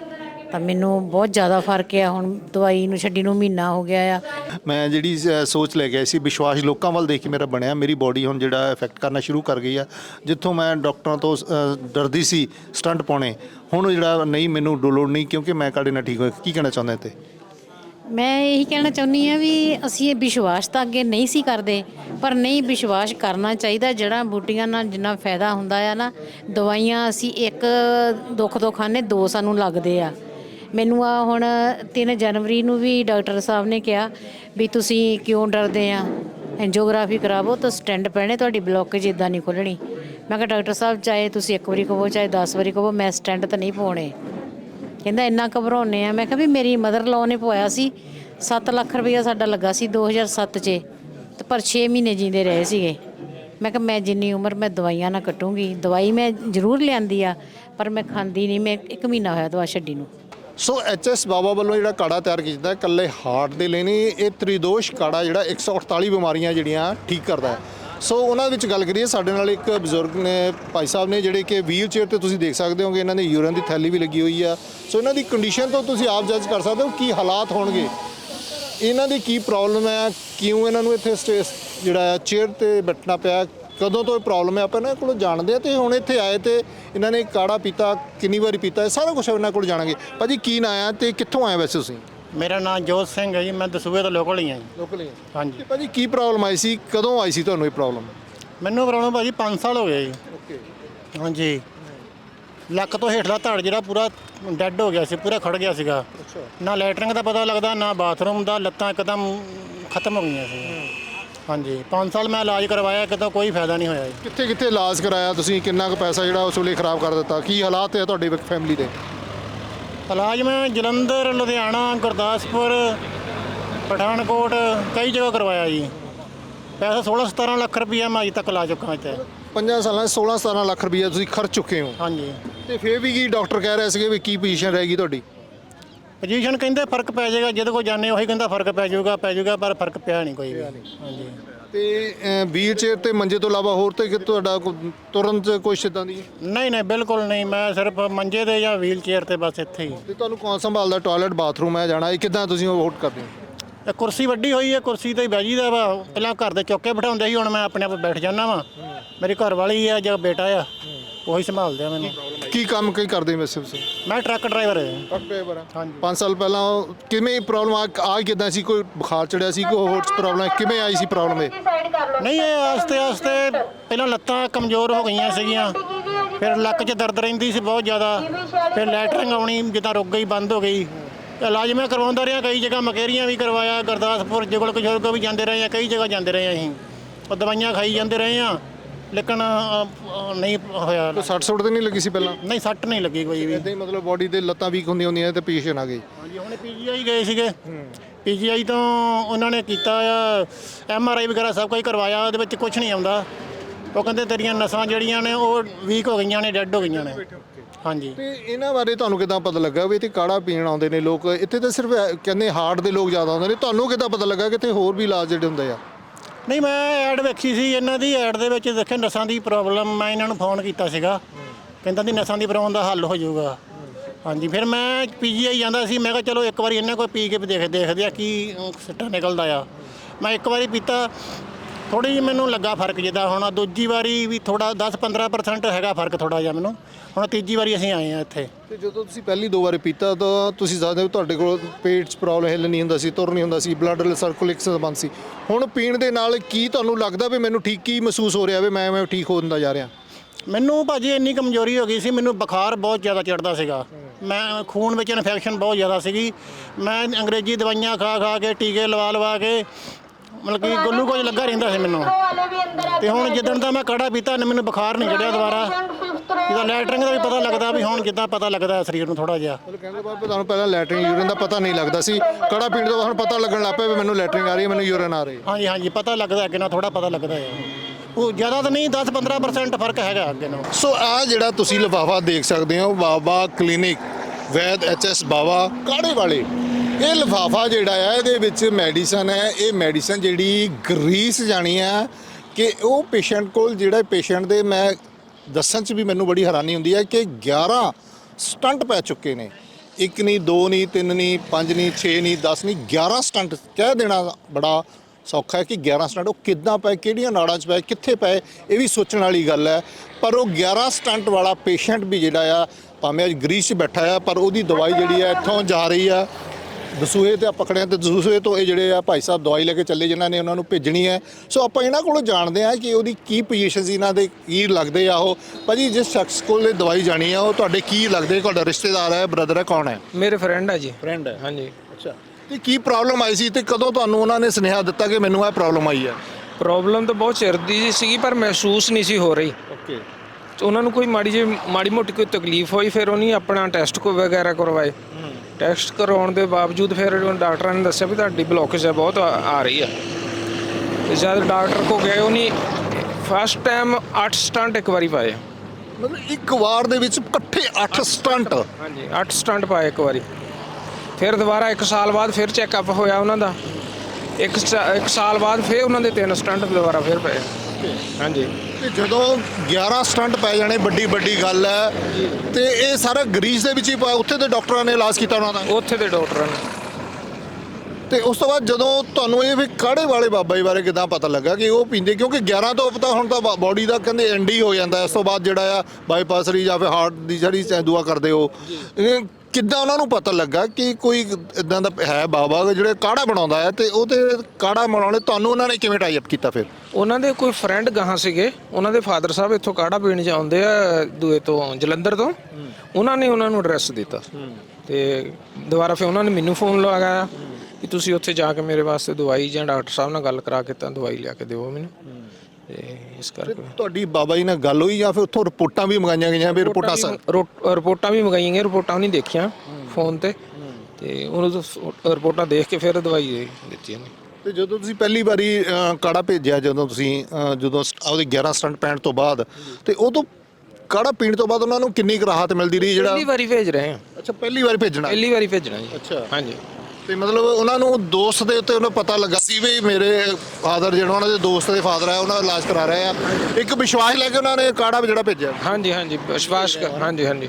ਤਾਂ ਮੈਨੂੰ ਬਹੁਤ ਜ਼ਿਆਦਾ ਫ਼ਰਕ ਆ ਹੁਣ ਦਵਾਈ ਨੂੰ ਛੱਡੀ ਨੂੰ ਮਹੀਨਾ ਹੋ ਗਿਆ ਆ। ਮੈਂ ਜਿਹੜੀ ਅ, ਸੋਚ ਲੈ ਗਿਆ ਸੀ ਵਿਸ਼ਵਾਸ ਲੋਕਾਂ ਵੱਲ ਦੇਖ ਕੇ ਮੇਰਾ ਬਣਿਆ ਮੇਰੀ ਬਾਡੀ ਹੁਣ ਜਿਹੜਾ ਇਫੈਕਟ ਕਰਨਾ ਸ਼ੁਰੂ ਕਰ ਗਈ ਆ। ਜਿੱਥੋਂ ਮੈਂ ਡਾਕਟਰਾਂ ਤੋਂ ਅ, ਡਰਦੀ ਸੀ ਸਟੰਟ ਪਾਉਣੇ ਹੁਣ ਜਿਹੜਾ ਨਹੀਂ ਮੈਨੂੰ ਲੋੜ ਨਹੀਂ ਕਿਉਂਕਿ ਮੈਂ ਕਾੜੇ ਨਾਲ ਠੀਕ ਹੋਇਆ ਕੀ ਕਹਿਣਾ ਚਾਹੁੰਦਾ ਤੇ ਮੈਂ ਇਹੀ ਕਹਿਣਾ ਚਾਹੁੰਦੀ ਆ ਵੀ ਅਸੀਂ ਇਹ ਵਿਸ਼ਵਾਸ ਤਾਂ ਅੱਗੇ ਨਹੀਂ ਸੀ ਕਰਦੇ, ਪਰ ਨਹੀਂ ਵਿਸ਼ਵਾਸ ਕਰਨਾ ਚਾਹੀਦਾ, ਜਿਹੜਾ ਬੂਟੀਆਂ ਨਾਲ ਜਿੰਨਾ ਫਾਇਦਾ ਹੁੰਦਾ ਆ ਨਾ, ਦਵਾਈਆਂ ਅਸੀਂ ਇੱਕ ਦੁੱਖ ਤੋਂ ਖਾਣੇ ਦੋ ਸਾਨੂੰ ਲੱਗਦੇ ਆ। ਮੈਨੂੰ ਆ ਹੁਣ 3 ਜਨਵਰੀ ਨੂੰ ਵੀ ਡਾਕਟਰ ਸਾਹਿਬ ਨੇ ਕਿਹਾ ਵੀ ਤੁਸੀਂ ਕਿਉਂ ਡਰਦੇ ਆ? ਐਂਜੀਓਗ੍ਰਾਫੀ ਕਰਾਵੋ ਤਾਂ ਸਟੈਂਡ ਪੈਣੇ, ਤੁਹਾਡੀ ਬਲੋਕੇਜ ਇਦਾਂ ਨਹੀਂ ਖੁੱਲਣੀ ਮੈਂ ਕਿਹਾ ਡਾਕਟਰ ਸਾਹਿਬ, ਚਾਹੇ ਤੁਸੀਂ ਇੱਕ ਵਾਰੀ ਕਹੋ, ਚਾਹੇ 10 ਵਾਰੀ ਕਹੋ, ਮੈਂ ਸਟੈਂਡ ਤਾਂ ਨਹੀਂ ਪਾਉਣੇ। ਕਹਿੰਦਾ ਇੰਨਾ ਘਬਰਾਉਨੇ ਆ। ਮੈਂ ਕਿਹਾ ਵੀ ਮੇਰੀ ਮਦਰ ਲੋ ਨੇ ਪਵਾਇਆ ਸੀ 7 ਲੱਖ ਰੁਪਇਆ ਸਾਡਾ ਲੱਗਾ ਸੀ 2007 'ਚ। ਤੇ ਪਰ 6 ਮਹੀਨੇ ਜੀਂਦੇ ਰਹੇ ਸੀਗੇ। ਮੈਂ ਕਿਹਾ ਮੈਂ ਜਿੰਨੀ ਉਮਰ ਮੈਂ ਦਵਾਈਆਂ ਨਾ ਕੱਟੂੰਗੀ ਦਵਾਈ ਮੈਂ ਜ਼ਰੂਰ ਲਿਆਂਦੀ ਆ ਪਰ ਮੈਂ ਖਾਂਦੀ ਨਹੀਂ। ਮੈਂ ਇੱਕ ਮਹੀਨਾ ਹੋਇਆ ਦਵਾ ਛੱਡੀ ਨੂੰ। ਸੋ ਐਚਐਸ ਬਾਬਾ ਵੱਲੋਂ ਜਿਹੜਾ ਕਾੜਾ ਤਿਆਰ ਕੀਤਾ ਹੈ, ਇਕੱਲੇ ਹਾਰਟ ਦੇ ਲਈ ਨਹੀਂ ਇਹ ਤ੍ਰਿਦੋਸ਼ ਕਾੜਾ ਜਿਹੜਾ 148 ਬਿਮਾਰੀਆਂ ਜਿਹੜੀਆਂ ਠੀਕ ਕਰਦਾ ਹੈ। ਸੋ ਉਹਨਾਂ ਵਿੱਚ ਗੱਲ ਕਰੀਏ, ਸਾਡੇ ਨਾਲ ਇੱਕ ਬਜ਼ੁਰਗ ਨੇ, ਭਾਈ ਸਾਹਿਬ ਨੇ, ਜਿਹੜੇ ਕਿ ਵੀਲ ਚੇਅਰ ਤੇ ਤੁਸੀਂ ਦੇਖ ਸਕਦੇ ਹੋਗੇ, ਇਹਨਾਂ ਦੀ ਯੂਰਨ ਦੀ ਥੈਲੀ ਵੀ ਲੱਗੀ ਹੋਈ ਆ। ਸੋ ਇਹਨਾਂ ਦੀ ਕੰਡੀਸ਼ਨ ਤੋਂ ਤੁਸੀਂ ਆਪ ਜੱਜ ਕਰ ਸਕਦੇ ਹੋ ਕੀ ਹਾਲਾਤ ਹੋਣਗੇ। ਇਹਨਾਂ ਦੀ ਕੀ ਪ੍ਰੋਬਲਮ ਹੈ ਕਿਉਂ ਇਹਨਾਂ ਨੂੰ ਇੱਥੇ ਸਟੇਸ ਜਿਹੜਾ ਆ ਚੇਅਰ ਤੇ ਬੈਠਣਾ ਪਿਆ, ਕਦੋਂ ਤੋਂ ਇਹ ਪ੍ਰੋਬਲਮ ਹੈ ਆਪਾਂ ਇਹਨਾਂ ਕੋਲੋਂ ਜਾਣਦੇ ਆ ਤੇ ਹੁਣ ਇੱਥੇ ਆਏ ਤੇ ਇਹਨਾਂ ਨੇ ਕਾੜਾ ਪੀਤਾ, ਕਿੰਨੀ ਵਾਰੀ ਪੀਤਾ, ਇਹ ਸਾਰਾ ਕੁਝ ਇਹਨਾਂ ਕੋਲ ਜਾਣਾਂਗੇ। ਭਾਜੀ, ਕੀ ਨਾਂ ਆ ਤੇ ਕਿੱਥੋਂ ਆਏ ਵੈਸੇ ਤੁਸੀਂ? ਮੇਰਾ ਨਾਮ ਜੋਤ ਸਿੰਘ ਹੈ ਜੀ ਮੈਂ ਦਸੂਏ ਤੋਂ ਲੋਕਲ ਹੀ ਹਾਂ ਜੀ। ਲੋਕਲ ਹੀ। ਹਾਂਜੀ। ਤੇ ਭਾਜੀ ਕੀ ਪ੍ਰੋਬਲਮ ਆਈ ਸੀ? ਕਦੋਂ ਆਈ ਸੀ ਤੁਹਾਨੂੰ ਇਹ ਪ੍ਰੋਬਲਮ ਮੈਨੂੰ ਪ੍ਰੋਬਲਮ ਭਾਜੀ 5 ਸਾਲ ਹੋ ਗਏ ਜੀ। ਓਕੇ ਹਾਂਜੀ। ਲੱਕ ਤੋਂ ਹੇਠਲਾ ਧੜ ਜਿਹੜਾ ਪੂਰਾ ਡੈੱਡ ਹੋ ਗਿਆ ਸੀ ਪੂਰਾ ਖੜ ਗਿਆ ਸੀਗਾ। ਨਾ ਲੈਟਰਿੰਗ ਦਾ ਪਤਾ ਲੱਗਦਾ ਨਾ ਬਾਥਰੂਮ ਦਾ ਲੱਤਾਂ ਇੱਕਦਮ ਖਤਮ ਹੋ ਗਈਆਂ ਸੀ ਹਾਂਜੀ। 5 ਸਾਲ ਮੈਂ ਇਲਾਜ ਕਰਵਾਇਆ ਕਿਤੋਂ ਕੋਈ ਫਾਇਦਾ ਨਹੀਂ ਹੋਇਆ ਜੀ। ਕਿੱਥੇ ਕਿੱਥੇ ਇਲਾਜ ਕਰਾਇਆ ਤੁਸੀਂ? ਕਿੰਨਾ ਕੁ ਪੈਸਾ ਜਿਹੜਾ ਉਸ ਵੇਲੇ ਖਰਾਬ ਕਰ ਦਿੱਤਾ? ਕੀ ਹਾਲਾਤ ਹੈ ਤੁਹਾਡੇ ਫੈਮਿਲੀ ਦੇ? ਇਲਾਜ ਮੈਂ ਜਲੰਧਰ ਲੁਧਿਆਣਾ ਗੁਰਦਾਸਪੁਰ ਪਠਾਨਕੋਟ ਕਈ ਜਗ੍ਹਾ ਕਰਵਾਇਆ ਜੀ। ਪੈਸਾ 16 17 ਲੱਖ ਰੁਪਈਆ ਮੈਂ ਅਜੇ ਤੱਕ ਲਾ ਚੁੱਕਾ ਇੱਥੇ। ਪੰਜਾਂ ਸਾਲਾਂ 'ਚ 16 17 ਲੱਖ ਰੁਪਈਆ ਤੁਸੀਂ ਖਰਚ ਚੁੱਕੇ ਹੋ। ਹਾਂਜੀ। ਤੇ ਫੇਰ ਵੀ ਕੀ ਡਾਕਟਰ ਕਹਿ ਰਹੇ ਸੀਗੇ ਵੀ ਕੀ ਪੋਜੀਸ਼ਨ ਰਹੇਗੀ ਤੁਹਾਡੀ? ਪੋਜੀਸ਼ਨ ਕਹਿੰਦੇ ਫ਼ਰਕ ਪੈ ਜਾਏਗਾ ਜਿਹਦੇ ਕੋਲ ਜਾਣੇ ਉਹੀ ਕਹਿੰਦਾ ਫ਼ਰਕ ਪੈ ਜਾਊਗਾ ਪੈ ਜਾਊਗਾ ਪਰ ਫ਼ਰਕ ਪਿਆ ਨਹੀਂ ਕੋਈ ਵੀ। ਹਾਂਜੀ। ਤੇ ਵੀਲ ਚੇਅਰ ਤੇ ਮੰਜੇ ਤੋਂ ਇਲਾਵਾ ਹੋਰ ਤੇ ਕਿ ਤੁਹਾਡਾ ਕੋ- ਤੁਰਨ 'ਚ ਇਦਾਂ ਦੀ? ਨਹੀਂ ਨਹੀਂ ਬਿਲਕੁਲ ਨਹੀਂ। ਮੈਂ ਸਿਰਫ ਮੰਜੇ ਤੇ ਜਾਂ ਵੀਲ ਚੇਅਰ ਤੇ ਬਸ ਇੱਥੇ ਹੀ। ਤੇ ਤੁਹਾਨੂੰ ਕੌਣ ਸੰਭਾਲਦਾ? ਟਾਇਲਟ ਬਾਥਰੂਮ ਹੈ ਜਾਣਾ। ਇਹ ਕਿੱਦਾਂ ਤੁਸੀਂ ਵੋਟ ਕਰਦੇ ਹੋ? ਇਹ ਕੁਰਸੀ ਵੱਡੀ ਹੋਈ ਹੈ ਕੁਰਸੀ ਤੇ ਹੀ ਬਹਿ ਜੀਦਾ ਵਾ। ਪਹਿਲਾਂ ਘਰ ਦੇ ਚੌਕੇ ਬਿਠਾਉਂਦੇ ਸੀ ਹੁਣ ਮੈਂ ਆਪਣੇ ਆਪ ਬੈਠ ਜਾਂਦਾ ਵਾਂ। ਮੇਰੀ ਘਰ ਵਾਲੀ ਆ ਜਾਂ ਬੇਟਾ ਆ ਉਹੀ ਸੰਭਾਲਦੇ ਆ ਮੈਨੂੰ। ਕੀ ਕੰਮ ਕੀ ਕਰਦੇ ਵੈਸੇ ਤੁਸੀਂ? ਮੈਂ ਟਰੱਕ ਡਰਾਈਵਰ ਹਾਂ। ਟਰੱਕ ਡਰਾਈਵਰ ਆ ਹਾਂਜੀ। 5 ਸਾਲ ਪਹਿਲਾਂ ਉਹ ਕਿਵੇਂ ਪ੍ਰੋਬਲਮ ਆ ਆ ਕਿਦਾਂ ਸੀ? ਕੋਈ ਬੁਖਾਰ ਚੜਿਆ ਸੀ ਕੋਈ ਹੋਰ ਪ੍ਰੋਬਲਮ ਕਿਵੇਂ ਆਈ ਸੀ ਪ੍ਰੋਬਲਮ ਇਹ? ਨਹੀਂ ਇਹ ਆਸਤੇ ਆਸਤੇ ਪਹਿਲਾਂ ਲੱਤਾਂ ਕਮਜ਼ੋਰ ਹੋ ਗਈਆਂ ਸੀਗੀਆਂ। ਫਿਰ ਲੱਕ 'ਚ ਦਰਦ ਰਹਿੰਦੀ ਸੀ ਬਹੁਤ ਜ਼ਿਆਦਾ। ਫਿਰ ਲੈਟਰਿੰਗ ਆਉਣੀ ਜਿੱਦਾਂ ਰੁਕ ਗਈ ਬੰਦ ਹੋ ਗਈ। ਇਲਾਜ ਮੈਂ ਕਰਵਾਉਂਦਾ ਰਿਹਾ ਕਈ ਜਗ੍ਹਾ ਮਕੇਰੀਆਂ ਵੀ ਕਰਵਾਇਆ ਗੁਰਦਾਸਪੁਰ ਜਗਲ ਕਿਸ਼ੋਰ ਕੋ ਵੀ ਜਾਂਦੇ ਰਹੇ ਆ ਕਈ ਜਗ੍ਹਾ ਜਾਂਦੇ ਰਹੇ ਆ ਅਸੀਂ। ਉਹ ਦਵਾਈਆਂ ਖਾਈ ਜਾਂਦੇ ਰਹੇ ਆ। ਲੇਕਿਨ ਅ, ਅ, ਨਹੀਂ ਹੋਇਆ। ਕੋਈ 60 ਸੁੱਟ ਤੇ ਨਹੀਂ ਲੱਗੀ ਸੀ ਪਹਿਲਾਂ? ਨਹੀਂ ਸੱਟ ਨਹੀਂ ਲੱਗੀ ਕੋਈ ਵੀ। ਇਦਾਂ ਹੀ ਮਤਲਬ ਬਾਡੀ ਦੇ ਲੱਤਾਂ ਵੀਕ ਹੁੰਦੀਆਂ ਹੁੰਦੀਆਂ ਤੇ ਪੋਜੀਸ਼ਨ ਆ ਗਈ। ਹਾਂਜੀ ਹੁਣ ਪੀਜੀਆਈ ਗਏ ਸੀਗੇ। ਪੀਜੀਆਈ ਤੋਂ ਉਹਨਾਂ ਨੇ ਕੀਤਾ ਆ ਐਮਆਰਆਈ ਵਗੈਰਾ ਸਭ ਕੁਝ ਕਰਵਾਇਆ ਉਹਦੇ ਵਿੱਚ ਕੁਝ ਨਹੀਂ ਆਉਂਦਾ। ਉਹ ਕਹਿੰਦੇ ਤੇਰੀਆਂ ਨਸਾਂ ਜਿਹੜੀਆਂ ਨੇ ਉਹ ਵੀਕ ਹੋ ਗਈਆਂ ਨੇ ਡੈੱਡ ਹੋ ਗਈਆਂ ਨੇ। ਹਾਂਜੀ। ਤੇ ਇਹਨਾਂ ਬਾਰੇ ਤੁਹਾਨੂੰ ਕਿਦਾਂ ਪਤਾ ਲੱਗਾ ਵੀ ਇੱਥੇ ਕਾੜਾ ਪੀਣ ਆਉਂਦੇ ਨੇ ਲੋਕ? ਇੱਥੇ ਤਾਂ ਸਿਰਫ ਕਹਿੰਦੇ ਹਾਰਟ ਦੇ ਲੋਕ ਜ਼ਿਆਦਾ ਆਉਂਦੇ ਨੇ। ਤੁਹਾਨੂੰ ਕਿਦਾਂ ਪਤਾ ਲੱਗਾ ਕਿ ਇੱਥੇ ਹੋਰ ਵੀ ਇਲਾਜ ਜਿਹੜੇ ਹੁੰਦੇ ਆ? ਨਹੀਂ, ਮੈਂ ਐਡ ਵੇਖੀ ਸੀ, ਇਹਨਾਂ ਦੀ ਐਡ ਦੇ ਵਿੱਚ ਦੇਖਿਆ ਨਸਾਂ ਦੀ ਪ੍ਰੋਬਲਮ ਮੈਂ ਇਹਨਾਂ ਨੂੰ ਫੋਨ ਕੀਤਾ ਸੀਗਾ। ਕਹਿੰਦਾ ਦੀ ਨਸਾਂ ਦੀ ਪ੍ਰੋਬਲਮ ਦਾ ਹੱਲ ਹੋ ਜਾਊਗਾ। ਹਾਂਜੀ, ਫਿਰ ਮੈਂ ਪੀਜੀਆਈ ਜਾਂਦਾ ਸੀ, ਮੈਂ ਕਿਹਾ ਚਲੋ ਇੱਕ ਵਾਰੀ ਇਹਨਾਂ ਕੋਲ ਪੀ ਕੇ ਦੇਖ ਦੇਖਦੇ ਆ ਕੀ ਸਿੱਟਾ ਨਿਕਲਦਾ ਆ। ਮੈਂ ਇੱਕ ਵਾਰੀ ਪੀਤਾ ਥੋੜੀ ਜਿਹੀ ਮੈਨੂੰ ਲੱਗਾ ਫ਼ਰਕ ਜਿੱਦਾਂ ਹੁਣ ਦੂਜੀ ਵਾਰੀ ਵੀ ਥੋੜਾ 10-15% ਹੈਗਾ ਫ਼ਰਕ ਥੋੜਾ ਜਿਹਾ ਮੈਨੂੰ। ਹੁਣ ਤੀਜੀ ਵਾਰੀ ਅਸੀਂ ਆਏ ਆ ਇੱਥੇ। ਤੇ ਜਦੋਂ ਤੁਸੀਂ ਪਹਿਲੀ ਦੋ ਵਾਰੀ ਪੀਤਾ ਤਾਂ ਤੁਸੀਂ ਜਾਣਦੇ ਹੋ ਤੁਹਾਡੇ ਕੋਲ ਪੇਟ 'ਚ ਪ੍ਰੋਬਲਮ ਹਿੱਲ ਨਹੀਂ ਹੁੰਦਾ ਸੀ ਤੁਰ ਨਹੀਂ ਹੁੰਦਾ ਸੀ ਬਲੱਡ ਸਰਕੂਲੇਸ਼ਨ ਬੰਦ ਸੀ। ਹੁਣ ਪੀਣ ਦੇ ਨਾਲ ਕੀ ਤੁਹਾਨੂੰ ਲੱਗਦਾ ਵੀ ਮੈਨੂੰ ਠੀਕ ਕੀ ਮਹਿਸੂਸ ਹੋ ਰਿਹਾ ਵੀ ਮੈਂ ਮੈਂ ਠੀਕ ਹੁੰਦਾ ਜਾ ਰਿਹਾ? ਮੈਨੂੰ ਭਾਜੀ ਇੰਨੀ ਕਮਜ਼ੋਰੀ ਹੋ ਗਈ ਸੀ ਮੈਨੂੰ ਬੁਖਾਰ ਬਹੁਤ ਜ਼ਿਆਦਾ ਚੜਦਾ ਸੀਗਾ। ਮੈਂ ਖੂਨ ਵਿੱਚ ਇਨਫੈਕਸ਼ਨ ਬਹੁਤ ਜ਼ਿਆਦਾ ਸੀਗੀ। ਮੈਂ ਅੰਗਰੇਜ਼ੀ ਦਵਾਈਆਂ ਖਾ ਖਾ ਕੇ ਟੀਕੇ ਲਵਾ ਲਵਾ ਕੇ ਮਤਲਬ ਕਿ ਗਲੂਕੋਜ਼ ਲੱਗਾ ਰਹਿੰਦਾ ਸੀ ਮੈਨੂੰ। ਤੇ ਹੁਣ ਜਿੱਦਣ ਦਾ ਮੈਂ ਕਾੜਾ ਪੀਤਾ ਨੇ ਮੈਨੂੰ ਬੁਖਾਰ ਨਹੀਂ ਚੜਿਆ ਦੁਬਾਰਾ। ਜਿਹਦਾ ਲੈਟਰਿੰਗ ਦਾ ਵੀ ਪਤਾ ਲੱਗਦਾ ਵੀ ਹੁਣ ਜਿੱਦਾਂ ਪਤਾ ਲੱਗਦਾ ਹੈ ਸਰੀਰ ਨੂੰ ਥੋੜਾ ਜਿਹਾ। ਮਤਲਬ ਕਹਿੰਦੇ ਬਾਬਾ ਤੁਹਾਨੂੰ ਪਹਿਲਾਂ ਲੈਟਰਿੰਗ ਯੂਰਿਨ ਦਾ ਪਤਾ ਨਹੀਂ ਲੱਗਦਾ ਸੀ। ਕੜਾ ਪੀਣ ਤੋਂ ਬਾਅਦ ਹੁਣ ਪਤਾ ਲੱਗਣ ਲੱਗ ਪਿਆ ਵੀ ਮੈਨੂੰ ਲੈਟਰਿੰਗ ਆ ਰਹੀ ਹੈ ਮੈਨੂੰ ਯੂਰਿਨ ਆ ਰਹੀ ਹੈ। ਹਾਂਜੀ ਹਾਂਜੀ ਪਤਾ ਲੱਗਦਾ ਅੱਗੇ ਨਾਲ ਥੋੜਾ ਪਤਾ ਲੱਗਦਾ ਹੈ। ਉਹ ਜ਼ਿਆਦਾ ਤਾਂ ਨਹੀਂ 10-15% ਫ਼ਰਕ ਹੈਗਾ ਅੱਗੇ ਨਾਲ। ਸੋ ਆ ਜਿਹੜਾ ਤੁਸੀਂ ਲਿਫਾਫਾ ਦੇਖ ਸਕਦੇ ਹੋ ਬਾਬਾ ਕਲੀਨਿਕ ਵੈਦ ਐਚਐਸ ਬਾਬਾ ਕਾੜੇ ਵਾਲੇ ਇਹ ਲਿਫਾਫਾ ਜਿਹੜਾ ਆ, ਇਹਦੇ ਵਿੱਚ ਮੈਡੀਸਨ ਹੈ। ਇਹ ਮੈਡੀਸਨ ਜਿਹੜੀ ਗਰੀਸ ਜਾਣੀ ਆ ਕਿ ਉਹ ਪੇਸ਼ੈਂਟ ਕੋਲ, ਜਿਹੜਾ ਪੇਸ਼ੈਂਟ ਦੇ ਮੈਂ ਦੱਸਣ ਚ ਵੀ ਮੈਨੂੰ ਬੜੀ ਹੈਰਾਨੀ ਹੁੰਦੀ ਹੈ ਕਿ 11 ਸਟੰਟ ਪੈ ਚੁੱਕੇ ਨੇ। ਇੱਕ ਨਹੀਂ ਦੋ ਨਹੀਂ ਤਿੰਨ ਨਹੀਂ ਪੰਜ ਨਹੀਂ 6 ਨਹੀਂ 10 ਨਹੀਂ 11 ਸਟੰਟ ਕਹਿ ਦੇਣਾ ਬੜਾ ਸੌਖਾ ਹੈ ਕਿ 11 ਸਟੰਟ, ਉਹ ਕਿੱਦਾਂ ਪਏ, ਕਿਹੜੀਆਂ ਨਾੜਾਂ 'ਚ ਪਏ, ਕਿੱਥੇ ਪਏ, ਇਹ ਵੀ ਸੋਚਣ ਵਾਲੀ ਗੱਲ ਹੈ। ਪਰ ਉਹ 11 ਸਟੰਟ ਵਾਲਾ ਪੇਸ਼ੈਂਟ ਵੀ ਜਿਹੜਾ ਆ, ਭਾਵੇਂ ਅੱਜ ਗਰੀਸ 'ਚ ਬੈਠਾ ਆ, ਪਰ ਉਹਦੀ ਦਵਾਈ ਜਿਹੜੀ ਆ, ਇੱਥੋਂ ਜਾ ਰਹੀ ਆ। ਦਸੂਹੇ ਤੇ ਪਕੜਿਆ ਤੇ ਦਸੂਹੇ ਤੋਂ ਇਹ ਜਿਹੜੇ ਆ ਭਾਈ ਸਾਹਿਬ ਦਵਾਈ ਲੈ ਕੇ ਚੱਲੇ ਜਿਨ੍ਹਾਂ ਨੇ ਉਹਨਾਂ ਨੂੰ ਭੇਜਣੀ ਹੈ। ਸੋ ਆਪਾਂ ਇਹਨਾਂ ਕੋਲੋਂ ਜਾਣਦੇ ਆ ਕਿ ਉਹਦੀ ਕੀ ਪੋਜੀਸ਼ਨ ਸੀ ਇਹਨਾਂ ਦੇ ਕੀ ਲੱਗਦੇ ਆ ਉਹ। ਭਾਜੀ ਜਿਸ ਸ਼ਖਸ ਕੋਲ ਇਹ ਦਵਾਈ ਜਾਣੀ ਆ ਉਹ ਤੁਹਾਡੇ ਕੀ ਲੱਗਦੇ? ਤੁਹਾਡਾ ਰਿਸ਼ਤੇਦਾਰ ਹੈ ਬ੍ਰਦਰ ਹੈ ਕੌਣ ਹੈ? ਮੇਰੇ ਫਰੈਂਡ ਆ ਜੀ। ਫਰੈਂਡ ਹੈ? ਹਾਂਜੀ। ਅੱਛਾ। ਤੇ ਕੀ ਪ੍ਰੋਬਲਮ ਆਈ ਸੀ ਤੇ ਕਦੋਂ ਤੁਹਾਨੂੰ ਉਹਨਾਂ ਨੇ ਸੁਨੇਹਾ ਦਿੱਤਾ ਕਿ ਮੈਨੂੰ ਇਹ ਪ੍ਰੋਬਲਮ ਆਈ ਹੈ? ਪ੍ਰੋਬਲਮ ਤਾਂ ਬਹੁਤ ਚਿਰ ਦੀ ਸੀਗੀ ਪਰ ਮਹਿਸੂਸ ਨਹੀਂ ਸੀ ਹੋ ਰਹੀ। ਓਕੇ ਉਹਨਾਂ ਨੂੰ ਕੋਈ ਮਾੜੀ ਜਿਹੀ ਮਾੜੀ ਮੋਟੀ ਕੋਈ ਤਕਲੀਫ ਹੋਈ ਫਿਰ ਉਹਨੇ ਆਪਣਾ ਟੈਸਟ ਕੋ ਵਗੈਰਾ ਕਰਵਾਏ। ਟੈਸਟ ਕਰਵਾਉਣ ਦੇ ਬਾਵਜੂਦ ਫਿਰ ਡਾਕਟਰਾਂ ਨੇ ਦੱਸਿਆ ਵੀ ਤੁਹਾਡੀ ਬਲੋਕੇਜ ਹੈ ਬਹੁਤ ਆ ਰਹੀ ਹੈ। ਤੇ ਜਦ ਡਾਕਟਰ ਕੋ ਗਏ ਉਹਨੇ ਫਸਟ ਟਾਈਮ 8 ਸਟੰਟ ਇੱਕ ਵਾਰੀ ਪਾਏ। ਮਤਲਬ ਇੱਕ ਵਾਰ ਦੇ ਵਿੱਚ ਇਕੱਠੇ 8 ਸਟੰਟ ਹਾਂਜੀ 8 ਸਟੰਟ ਪਾਏ ਇੱਕ ਵਾਰੀ। ਫਿਰ ਦੁਬਾਰਾ 1 ਸਾਲ ਬਾਅਦ ਫਿਰ ਚੈੱਕਅਪ ਹੋਇਆ ਉਹਨਾਂ ਦਾ। ਇੱਕ ਇੱਕ ਸਾਲ ਬਾਅਦ ਫਿਰ ਉਹਨਾਂ ਦੇ ਤਿੰਨ ਸਟੰਟ ਦੁਬਾਰਾ ਫਿਰ ਪਏ। ਹਾਂਜੀ। ਤੇ ਜਦੋਂ 11 ਸਟੰਟ ਪੈ ਜਾਣੇ ਵੱਡੀ ਵੱਡੀ ਗੱਲ ਹੈ ਤੇ ਇਹ ਸਾਰਾ ਗਰੀਸ ਦੇ ਵਿੱਚ ਹੀ ਪਾ ਉੱਥੇ ਦੇ ਡਾਕਟਰਾਂ ਨੇ ਇਲਾਜ ਕੀਤਾ ਉਹਨਾਂ ਦਾ? ਉੱਥੇ ਦੇ ਡਾਕਟਰਾਂ ਨੇ। ਤੇ ਉਸ ਤੋਂ ਬਾਅਦ ਜਦੋਂ ਤੁਹਾਨੂੰ ਇਹ ਵੀ ਕਾੜੇ ਵਾਲੇ ਬਾਬਾ ਜੀ ਬਾਰੇ ਕਿਦਾਂ ਪਤਾ ਲੱਗਾ ਕਿ ਉਹ ਪੀਂਦੇ? ਕਿਉਂਕਿ 11 ਤੋਂ ਪਤਾ ਹੁਣ ਤਾਂ ਬਾਡੀ ਦਾ ਕਹਿੰਦੇ ਐਂਡ ਹੀ ਜਾਂਦਾ। ਇਸ ਤੋਂ ਬਾਅਦ ਜਿਹੜਾ ਆ ਬਾਈਪਾਸ ਰੀ ਜਾਂ ਫਿਰ ਹਾਰਟ ਦੀ ਜਿਹੜੀ ਦੁਆ ਕਰਦੇ ਹੋ। ਕਿੱਦਾਂ ਉਹਨਾਂ ਨੂੰ ਪਤਾ ਲੱਗਾ ਕਿ ਕੋਈ ਇਦਾਂ ਦਾ ਹੈ ਬਾਬਾ ਜਿਹੜਾ ਕਾੜਾ ਬਣਾਉਂਦਾ ਹੈ ਤੇ ਉਹ ਤੇ ਕਾੜਾ ਬਣਾਉਣੇ ਤੁਹਾਨੂੰ ਉਹਨਾਂ ਨੇ ਕਿਵੇਂ ਟਾਈ ਅਪ ਕੀਤਾ ਫਿਰ? ਉਹਨਾਂ ਦੇ ਕੋਈ ਫਰੈਂਡ ਗਾਹਾਂ ਸੀਗੇ, ਉਹਨਾਂ ਦੇ ਫਾਦਰ ਸਾਹਿਬ ਇੱਥੋਂ ਕਾੜਾ ਪੀਣ ਜਾਂਦੇ ਆ ਦੂਏ ਤੋਂ, ਜਲੰਧਰ ਤੋਂ। ਉਹਨਾਂ ਨੇ ਉਹਨਾਂ ਨੂੰ ਐਡਰੈਸ ਦਿੱਤਾ। ਤੇ ਦੁਬਾਰਾ ਫਿਰ ਉਹਨਾਂ ਨੇ ਮੈਨੂੰ ਫੋਨ ਲਗਾਇਆ ਕਿ ਤੁਸੀਂ ਉੱਥੇ ਜਾ ਕੇ ਮੇਰੇ ਵਾਸਤੇ ਦਵਾਈ ਜਾਂ ਡਾਕਟਰ ਸਾਹਿਬ ਨਾਲ ਗੱਲ ਕਰਾ ਕੇ ਤਾਂ ਦਵਾਈ ਲਿਆ ਕੇ ਦਿਓ ਮੈਨੂੰ। ਤੇ ਇਸ ਕਰਕੇ ਤੁਹਾਡੀ ਬਾਬਾ ਜੀ ਨਾਲ ਗੱਲ ਹੋਈ ਜਾਂ ਫਿਰ ਉੱਥੋਂ ਰਿਪੋਰਟਾਂ ਵੀ ਮੰਗਾਈਆਂ ਗਈਆਂ ਵੀ ਰਿਪੋਰਟਾਂ ਸ- ਰੋ- ਰਿਪੋਰਟਾਂ ਵੀ ਮੰਗਾਈਆਂ ਗਈਆਂ ਰਿਪੋਰਟਾਂ ਨਹੀਂ ਦੇਖੀਆਂ ਫੋਨ ਤੇ। ਤੇ ਉਹਨਾਂ ਤੋਂ ਰਿਪੋਰਟਾਂ ਦੇਖ ਕੇ ਫਿਰ ਦਵਾਈ ਦੇ ਦਿੱਤੀ ਇਹਨੇ ਤੇ ਜਦੋਂ ਤੁਸੀਂ ਪਹਿਲੀ ਵਾਰੀ ਅ, ਕਾੜਾ ਭੇਜਿਆ ਜਦੋਂ ਤੁਸੀਂ ਅ, ਜਦੋਂ ਸਟ- ਉਹਦੇ 11 ਸਟੰਟ ਪੈਣ ਤੋਂ ਬਾਅਦ ਤੇ ਉਹ ਤੋਂ ਕਾੜਾ ਪੀਣ ਤੋਂ ਬਾਅਦ ਉਹਨਾਂ ਨੂੰ ਕਿੰਨੀ ਕੁ ਰਾਹਤ ਮਿਲਦੀ ਰਹੀ ਜਿਹੜਾ ਪਹਿਲੀ ਵਾਰੀ ਭੇਜ ਰਹੇ ਹਾਂ। ਅੱਛਾ ਪਹਿਲੀ ਵਾਰ ਭੇਜਣਾ। ਪਹਿਲੀ ਵਾਰੀ ਭੇਜਣਾ ਜੀ। ਅੱਛਾ। ਹਾਂਜੀ। ਤੇ ਮਤਲਬ ਉਹਨਾਂ ਨੂੰ ਦੋਸਤ ਦੇ ਉੱਤੇ ਉਹਨੂੰ ਪਤਾ ਲੱਗਾ ਸੀ ਵੀ ਮੇਰੇ ਫਾਦਰ ਜਿਹੜਾ ਉਹਨਾਂ ਦੇ ਦੋਸਤ ਦੇ ਫਾਦਰ ਆ ਉਹਨਾਂ ਦਾ ਇਲਾਜ ਕਰਾ ਰਹੇ ਆ। ਇੱਕ ਵਿਸ਼ਵਾਸ ਲੈ ਕੇ ਉਹਨਾਂ ਨੇ ਕਾੜਾ ਜਿਹੜਾ ਭੇਜਿਆ। ਹਾਂਜੀ ਹਾਂਜੀ ਵਿਸ਼ਵਾਸ ਹਾਂਜੀ ਹਾਂਜੀ।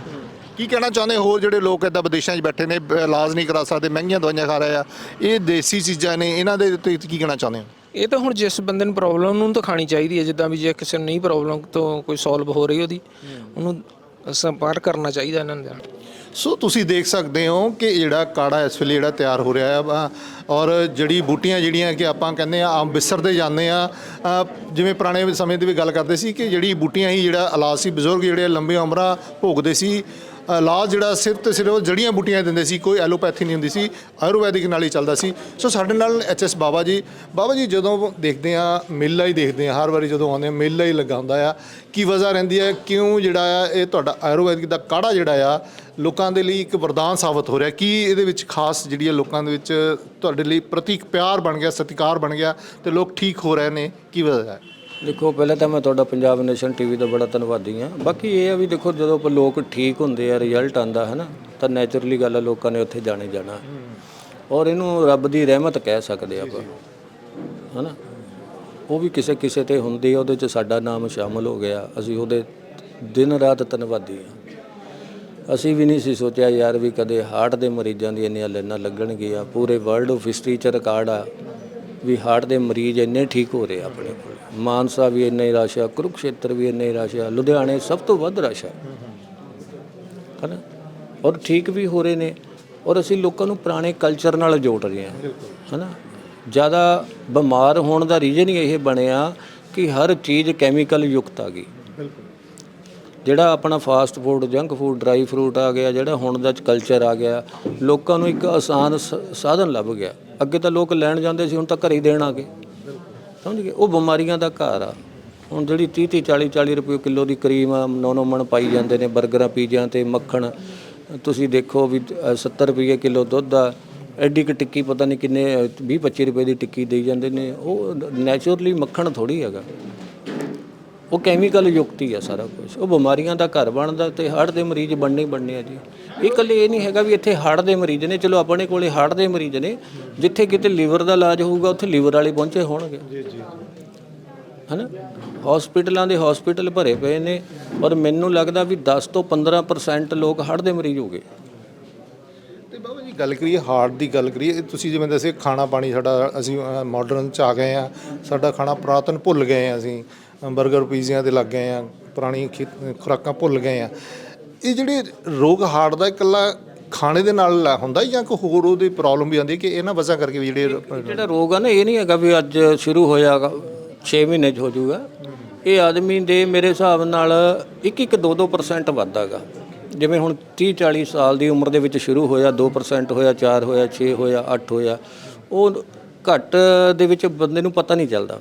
ਕੀ ਕਹਿਣਾ ਚਾਹੁੰਦੇ? ਹੋਰ ਜਿਹੜੇ ਲੋਕ ਇਦਾਂ ਵਿਦੇਸ਼ਾਂ 'ਚ ਬੈਠੇ ਨੇ ਇਲਾਜ ਨਹੀਂ ਕਰਾ ਸਕਦੇ ਮਹਿੰਗੀਆਂ ਦਵਾਈਆਂ ਖਾ ਰਹੇ ਆ ਇਹ ਦੇਸੀ ਚੀਜ਼ਾਂ ਨੇ ਇਹਨਾਂ ਦੇ ਉੱਤੇ ਕੀ ਕਹਿਣਾ ਚਾਹੁੰਦੇ ਹੋ? ਇਹ ਤਾਂ ਹੁਣ ਜਿਸ ਬੰਦੇ ਨੂੰ ਪ੍ਰੋਬਲਮ ਨੂੰ ਤਾਂ ਖਾਣੀ ਚਾਹੀਦੀ ਹੈ ਜਿੱਦਾਂ ਵੀ ਜੇ ਕਿਸੇ ਨੂੰ ਨਹੀਂ ਪ੍ਰੋਬਲਮ ਤੋਂ ਕੋਈ ਸੋਲਵ ਹੋ ਰਹੀ ਉਹਦੀ ਉਹਨੂੰ ਸੰਪਰਕ ਕਰਨਾ ਚਾਹੀਦਾ ਇਹਨਾਂ ਦੇ ਨਾਲ। ਸੋ ਤੁਸੀਂ ਦੇਖ ਸਕਦੇ ਹੋ ਕਿ ਜਿਹੜਾ ਕਾੜਾ ਇਸ ਵੇਲੇ ਜਿਹੜਾ ਤਿਆਰ ਹੋ ਰਿਹਾ ਵਾ ਔਰ ਜਿਹੜੀ ਬੂਟੀਆਂ ਜਿਹੜੀਆਂ ਕਿ ਆਪਾਂ ਕਹਿੰਦੇ ਆ ਆਮ ਵਿਸਰਦੇ ਜਾਂਦੇ ਆ ਅ, ਜਿਵੇਂ ਪੁਰਾਣੇ ਸਮੇਂ ਦੀ ਵੀ ਗੱਲ ਕਰਦੇ ਸੀ ਕਿ ਜਿਹੜੀ ਬੂਟੀਆਂ ਹੀ ਜਿਹੜਾ ਇਲਾਜ ਸੀ ਬਜ਼ੁਰਗ ਜਿਹੜੇ ਲੰਬੀਆਂ ਉਮਰਾਂ ਭੋਗਦੇ ਸੀ ਇਲਾਜ ਜਿਹੜਾ ਸਿਰਫ ਤੇ ਸਿਰਫ ਜੜੀਆਂ ਬੂਟੀਆਂ ਦਿੰਦੇ ਸੀ, ਕੋਈ ਐਲੋਪੈਥੀ ਨਹੀਂ ਹੁੰਦੀ ਸੀ, ਆਯੁਰਵੈਦਿਕ ਨਾਲ ਹੀ ਚੱਲਦਾ ਸੀ। ਸੋ ਸਾਡੇ ਨਾਲ ਐਚਐਸ ਬਾਬਾ ਜੀ ਬਾਬਾ ਜੀ ਜਦੋਂ ਦੇਖਦੇ ਆ ਮੇਲਾ ਹੀ ਦੇਖਦੇ ਆ ਹਰ ਵਾਰੀ ਜਦੋਂ ਆਉਂਦੇ ਆ ਮੇਲਾ ਹੀ ਲੱਗਾ ਹੁੰਦਾ ਆ। ਕੀ ਵਜ੍ਹਾ ਰਹਿੰਦੀ ਹੈ? ਕਿਉਂ ਜਿਹੜਾ ਆ, ਇਹ ਤੁਹਾਡਾ ਆਯੁਰਵੈਦਿਕ ਦਾ ਕਾੜਾ ਜਿਹੜਾ ਆ, ਲੋਕਾਂ ਦੇ ਲਈ ਇੱਕ ਵਰਦਾਨ ਸਾਬਤ ਹੋ ਰਿਹਾ? ਕੀ ਇਹਦੇ ਵਿੱਚ ਖਾਸ ਜਿਹੜੀ ਹੈ ਲੋਕਾਂ ਦੇ ਵਿੱਚ ਤੁਹਾਡੇ ਲਈ ਪ੍ਰਤੀਕ ਪਿਆਰ ਬਣ ਗਿਆ, ਸਤਿਕਾਰ ਬਣ ਗਿਆ ਤੇ ਲੋਕ ਠੀਕ ਹੋ ਰਹੇ ਨੇ? ਕੀ ਵਜ੍ਹਾ ਹੈ? ਦੇਖੋ ਪਹਿਲਾਂ ਤਾਂ ਮੈਂ ਤੁਹਾਡਾ ਪੰਜਾਬ ਨੇਸ਼ਨ ਟੀਵੀ ਦਾ ਬੜਾ ਧੰਨਵਾਦੀ ਹਾਂ। ਬਾਕੀ ਇਹ ਆ ਵੀ ਦੇਖੋ ਜਦੋਂ ਆਪਾਂ ਲੋਕ ਠੀਕ ਹੁੰਦੇ ਆ ਰਿਜ਼ਲਟ ਆਂਦਾ ਹੈ ਨਾ ਤਾਂ ਨੇਚਰਲੀ ਗੱਲ ਆ ਲੋਕਾਂ ਨੇ ਉੱਥੇ ਜਾਣੇ ਜਾਣਾ। ਔਰ ਇਹਨੂੰ ਰੱਬ ਦੀ ਰਹਿਮਤ ਕਹਿ ਸਕਦੇ ਆਪਾਂ ਹਨਾ। ਉਹ ਵੀ ਕਿਸੇ ਕਿਸੇ ਤੇ ਹੁੰਦੀ ਆ ਉਹਦੇ ਚ ਸਾਡਾ ਨਾਮ ਸ਼ਾਮਲ ਹੋ ਗਿਆ। ਅਸੀਂ ਉਹਦੇ ਦਿਨ ਰਾਤ ਧੰਨਵਾਦੀ ਆ ਅਸੀਂ ਵੀ ਨਹੀਂ ਸੀ ਸੋਚਿਆ ਯਾਰ ਵੀ ਕਦੇ ਹਾਰਟ ਦੇ ਮਰੀਜ਼ਾਂ ਦੀ ਇੰਨੀਆਂ ਲਾਈਨਾਂ ਲੱਗਣਗੀਆਂ। ਪੂਰੇ ਵਰਲਡ ਆਫ ਹਿਸਟਰੀ ਚ ਰਿਕਾਰਡ ਆ। ਵੀ ਹਾਰਟ ਦੇ ਮਰੀਜ਼ ਇੰਨੇ ਠੀਕ ਹੋ ਰਹੇ ਆ ਆਪਣੇ ਕੋਲ। ਮਾਨਸਾ ਵੀ ਇੰਨਾ ਹੀ ਰਸ਼ ਆ, ਕੁਰੂਕਸ਼ੇਤਰ ਵੀ ਇੰਨਾ ਹੀ ਰਸ਼ ਆ, ਲੁਧਿਆਣੇ ਸਭ ਤੋਂ ਵੱਧ ਰਸ਼ ਆ। ਹਨਾ ਔਰ ਠੀਕ ਵੀ ਹੋ ਰਹੇ ਨੇ, ਔਰ ਅਸੀਂ ਲੋਕਾਂ ਨੂੰ ਪੁਰਾਣੇ ਕਲਚਰ ਨਾਲ ਜੋੜ ਰਹੇ ਹਾਂ। ਹਨਾ ਜ਼ਿਆਦਾ ਬਿਮਾਰ ਹੋਣ ਦਾ ਰੀਜ਼ਨ ਹੀ ਇਹ ਬਣਿਆ ਕਿ ਹਰ ਚੀਜ਼ ਕੈਮੀਕਲ ਯੁਕਤ ਆ ਗਈ। ਜਿਹੜਾ ਆਪਣਾ fast food junk food dry fruit ਆ ਗਿਆ ਜਿਹੜਾ ਹੁਣ ਦਾ ਕਲਚਰ ਆ ਗਿਆ ਲੋਕਾਂ ਨੂੰ ਇੱਕ ਆਸਾਨ ਸ- ਸਾਧਨ ਲੱਭ ਗਿਆ। ਅੱਗੇ ਤਾਂ ਲੋਕ ਲੈਣ ਜਾਂਦੇ ਸੀ ਹੁਣ ਤਾਂ ਘਰੇ ਹੀ ਦੇਣ ਆ ਗਏ। ਸਮਝ ਗਏ? ਉਹ ਬਿਮਾਰੀਆਂ ਦਾ ਘਰ ਆ। ਹੁਣ ਜਿਹੜੀ 30 30 40 40 ਰੁਪਏ ਕਿਲੋ ਦੀ ਕਰੀਮ ਆ ਨੌ ਮਣ ਪਾਈ ਜਾਂਦੇ ਨੇ 버ਗਰਾਂ ਪੀਜ਼ਿਆਂ ਤੇ ਮੱਖਣ। ਤੁਸੀਂ ਦੇਖੋ ਵੀ ਅ, 70 ਰੁਪਏ ਕਿਲੋ ਦੁੱਧ ਆ। ਐਡੀ ਕਿ ਟਿੱਕੀ ਪਤਾ ਨਹੀਂ ਕਿੰਨੇ 20 25 ਰੁਪਏ ਦੀ ਟਿੱਕੀ ਦੇਈ ਜਾਂਦੇ ਨੇ। ਉਹ ਨੈਚੁਰਲੀ ਮੱਖਣ ਥੋੜੀ ਹੈਗਾ। ਉਹ ਕੈਮੀਕਲ ਯੁਕਤ ਹੀ ਆ ਸਾਰਾ ਕੁਝ ਉਹ ਬਿਮਾਰੀਆਂ ਦਾ ਘਰ ਬਣਦਾ ਤੇ ਹਾਰਟ ਦੇ ਮਰੀਜ਼ ਬਣਨੇ ਹੀ ਬਣਨੇ ਆ ਜੀ। ਇਹ ਇਕੱਲੇ ਇਹ ਨਹੀਂ ਹੈਗਾ ਵੀ ਇੱਥੇ ਹਾਰਟ ਦੇ ਮਰੀਜ਼ ਨੇ ਚਲੋ ਆਪਣੇ ਕੋਲੇ ਹਾਰਟ ਦੇ ਮਰੀਜ਼ ਨੇ ਜਿੱਥੇ ਕਿਤੇ ਲੀਵਰ ਦਾ ਇਲਾਜ ਹੋਊਗਾ ਉੱਥੇ ਲੀਵਰ ਵਾਲੇ ਪਹੁੰਚੇ ਹੋਣਗੇ। ਜੀ ਜੀ। ਹਨਾ? ਹਸਪੀਟਲਾਂ ਦੇ ਹਸਪੀਟਲ ਭਰੇ ਪਏ ਨੇ ਔਰ ਮੈਨੂੰ ਲੱਗਦਾ ਵੀ 10 ਤੋਂ 15% ਲੋਕ ਹਾਰਟ ਦੇ ਮਰੀਜ਼ ਹੋ ਗਏ। ਤੇ ਬਾਬਾ ਜੀ ਗੱਲ ਕਰੀਏ ਹਾਰਟ ਦੀ ਗੱਲ ਕਰੀਏ ਤੁਸੀਂ ਜਿਵੇਂ ਦੱਸੇ ਖਾਣਾ ਪਾਣੀ ਸਾਡਾ ਅਸੀਂ ਮਾਡਰਨ ਚ ਆ ਗਏ ਆ ਸਾਡਾ ਖਾਣਾ ਪੁਰਾਤਨ ਭੁੱਲ ਗਏ ਆ ਅਸੀਂ। 버ਗਰ ਪੀਜ਼ਿਆਂ ਤੇ ਲੱਗ ਗਏ ਆ, ਪੁਰਾਣੀ ਖੇ- ਖੁਰਾਕਾਂ ਭੁੱਲ ਗਏ ਆ। ਇਹ ਜਿਹੜੇ ਰੋਗ ਹਾਰਟ ਦਾ ਇਕੱਲਾ ਖਾਣੇ ਦੇ ਨਾਲ ਹੁੰਦਾ ਜਾਂ ਕੋਈ ਹੋਰ ਉਹਦੀ ਪ੍ਰੋਬਲਮ ਵੀ ਆਉਂਦੀ ਕਿ ਇਹਨਾਂ ਵਜ੍ਹਾ ਕਰਕੇ ਵੀ ਜਿਹੜੇ ਜਿਹੜਾ ਰੋਗ ਆ ਨਾ, ਇਹ ਨਹੀਂ ਹੈਗਾ ਵੀ ਅੱਜ ਸ਼ੁਰੂ ਹੋਇਆ 6 ਮਹੀਨੇ ਚ ਹੋ ਜਾਊਗਾ। ਇਹ ਆਦਮੀ ਦੇ ਮੇਰੇ ਹਿਸਾਬ ਨਾਲ 1 1 2 2% ਵੱਧਦਾਗਾ ਜਿਵੇਂ ਹੁਣ 30 40 ਸਾਲ ਦੀ ਉਮਰ ਦੇ ਵਿੱਚ ਸ਼ੁਰੂ ਹੋਇਆ 2% ਹੋਇਆ 4 ਹੋਇਆ 6 ਹੋਇਆ 8 ਹੋਇਆ, ਉਹ ਘੱਟ ਦੇ ਵਿੱਚ ਬੰਦੇ ਨੂੰ ਪਤਾ ਨਹੀਂ ਚੱਲਦਾ।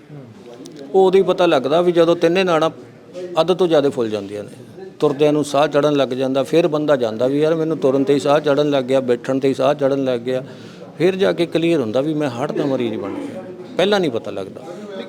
ਉਹ ਉਦੋਂ ਹੀ ਪਤਾ ਲੱਗਦਾ ਵੀ ਜਦੋਂ ਤਿੰਨੇ ਨਾੜਾਂ ਅੱਧ ਤੋਂ ਜ਼ਿਆਦਾ ਫੁੱਲ ਜਾਂਦੀਆਂ ਨੇ। ਤੁਰਦਿਆਂ ਨੂੰ ਸਾਹ ਚੜਨ ਲੱਗ ਜਾਂਦਾ, ਫਿਰ ਬੰਦਾ ਜਾਂਦਾ ਵੀ ਯਾਰ ਮੈਨੂੰ ਤੁਰਨ ਤੇ ਹੀ ਸਾਹ ਚੜਨ ਲੱਗ ਗਿਆ, ਬੈਠਣ ਤੇ ਹੀ ਸਾਹ ਚੜਨ ਲੱਗ ਗਿਆ। ਫਿਰ ਜਾ ਕੇ ਕਲੀਅਰ ਹੁੰਦਾ ਵੀ ਮੈਂ ਹਾਰਟ ਦਾ ਮਰੀਜ਼ ਬਣ ਗਿਆ। ਪਹਿਲਾਂ ਨਹੀਂ ਪਤਾ ਲੱਗਦਾ।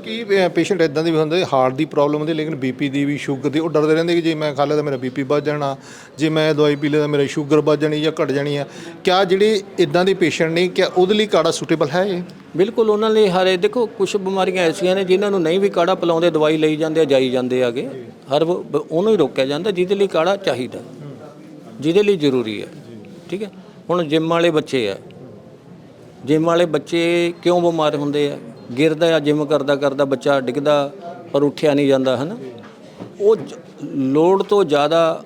ਕੀ ਪੇਸ਼ੈਂਟ ਇਦਾਂ ਦੇ ਵੀ ਹੁੰਦੇ, ਹਾਰਟ ਦੀ ਪ੍ਰੋਬਲਮ ਹੁੰਦੀ, ਲੇਕਿਨ ਬੀਪੀ ਦੀ ਵੀ ਸ਼ੂਗਰ ਦੀ, ਉਹ ਡਰਦੇ ਰਹਿੰਦੇ ਕਿ ਜੇ ਮੈਂ ਖਾ ਲਿਆ ਤਾਂ ਮੇਰਾ ਬੀਪੀ ਵੱਧ ਜਾਣਾ, ਜੇ ਮੈਂ ਦਵਾਈ ਪੀ ਲਿਆ ਤਾਂ ਮੇਰਾ ਸ਼ੂਗਰ ਵੱਧ ਜਾਣੀ ਜਾਂ ਘਟ ਜਾਣੀ ਆ। ਕਿਆ ਜਿਹੜੇ ਇਦਾਂ ਦੇ ਪੇਸ਼ੈਂਟ ਨੇ, ਕਿਆ ਉਹਦੇ ਲਈ ਕਾੜਾ ਸੂਟੇਬਲ ਹੈ ਇਹ? ਬਿਲਕੁਲ, ਉਹਨਾਂ ਲਈ ਹਰੇ ਦੇਖੋ ਕੁਝ ਬਿਮਾਰੀਆਂ ਐਸੀਆਂ ਨੇ ਜਿਨ੍ਹਾਂ ਨੂੰ ਨਹੀਂ ਵੀ ਕਾੜਾ ਪਿਲਾਉਂਦੇ, ਦਵਾਈ ਲਈ ਜਾਂਦੇ ਆ, ਜਾਈ ਜਾਂਦੇ ਆਗੇ। ਹਰ ਉਹ- ਉਹਨੂੰ ਹੀ ਰੋਕਿਆ ਜਾਂਦਾ, ਜਿਹਦੇ ਲਈ ਕਾੜਾ ਚਾਹੀਦਾ। ਜਿਹਦੇ ਲਈ ਜ਼ਰੂਰੀ ਹੈ। ਠੀਕ ਹੈ? ਹੁਣ ਜਿਮ ਵਾਲੇ ਬੱਚੇ ਆ। ਜਿਮ ਵਾਲੇ ਬੱਚੇ ਕਿਉਂ ਬਿਮਾਰ ਹੁੰਦੇ ਆ? ਗਿਰਦਾ ਜਾਂ ਜਿਮ ਕਰਦਾ ਕਰਦਾ ਬੱਚਾ ਡਿੱਗਦਾ, ਪਰ ਉੱਠਿਆ ਨਹੀਂ ਜਾਂਦਾ, ਹਨਾ? ਉਹ ਲੋੜ ਤੋਂ ਜ਼ਿਆਦਾ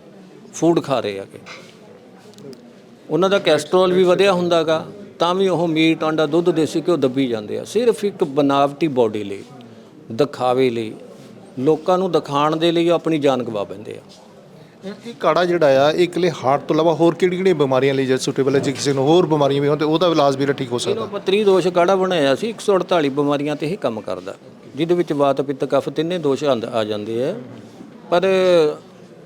ਫੂਡ ਖਾ ਰਹੇ ਆਗੇ ਉਹਨਾਂ ਦਾ ਕੈਸਟਰੋਲ ਵੀ ਵਧਿਆ ਹੁੰਦਾਗਾ, ਤਾਂ ਵੀ ਉਹ ਮੀਟ ਆਂਡਾ ਦੁੱਧ, ਦੇਸੀ ਘਿਓ ਦੱਬੀ ਜਾਂਦੇ ਆ। ਸਿਰਫ ਇੱਕ ਬਨਾਵਟੀ ਬਾਡੀ ਲਈ, ਦਿਖਾਵੇ ਲਈ, ਲੋਕਾਂ ਨੂੰ ਦਿਖਾਣ ਦੇ ਲਈ ਉਹ ਆਪਣੀ ਜਾਨ ਗਵਾ ਬੈਂਦੇ ਆ। ਇਹ ਕਾੜਾ ਜਿਹੜਾ ਆ, ਇਹ ਇਕੱਲੇ ਹਾਰਟ ਤੋਂ ਇਲਾਵਾ ਹੋਰ ਕਿਹੜੀ ਕਿਹੜੀਆਂ ਬਿਮਾਰੀਆਂ ਲਈ ਜੇ ਸੁਟੇਬਲ ਹੈ? ਜੇ ਕਿਸੇ ਨੂੰ ਹੋਰ ਬਿਮਾਰੀਆਂ ਵੀ ਹੋਣ ਤੇ ਉਹਦਾ ਇਲਾਜ ਵੀ ਠੀਕ ਹੋ ਸਕਦਾ। ਇਹਨੂੰ ਪਤਰੀ ਦੋਸ਼ ਕਾੜਾ ਬਣਾਇਆ ਸੀ 148 ਬਿਮਾਰੀਆਂ ਤੇ ਇਹ ਕੰਮ ਕਰਦਾ। ਜਿਹਦੇ ਵਿੱਚ ਵਾਤ, ਪਿੱਤ, ਕਫ ਤਿੰਨੇ ਦੋਸ਼ ਆ ਜਾਂਦੇ ਆ। ਪਰ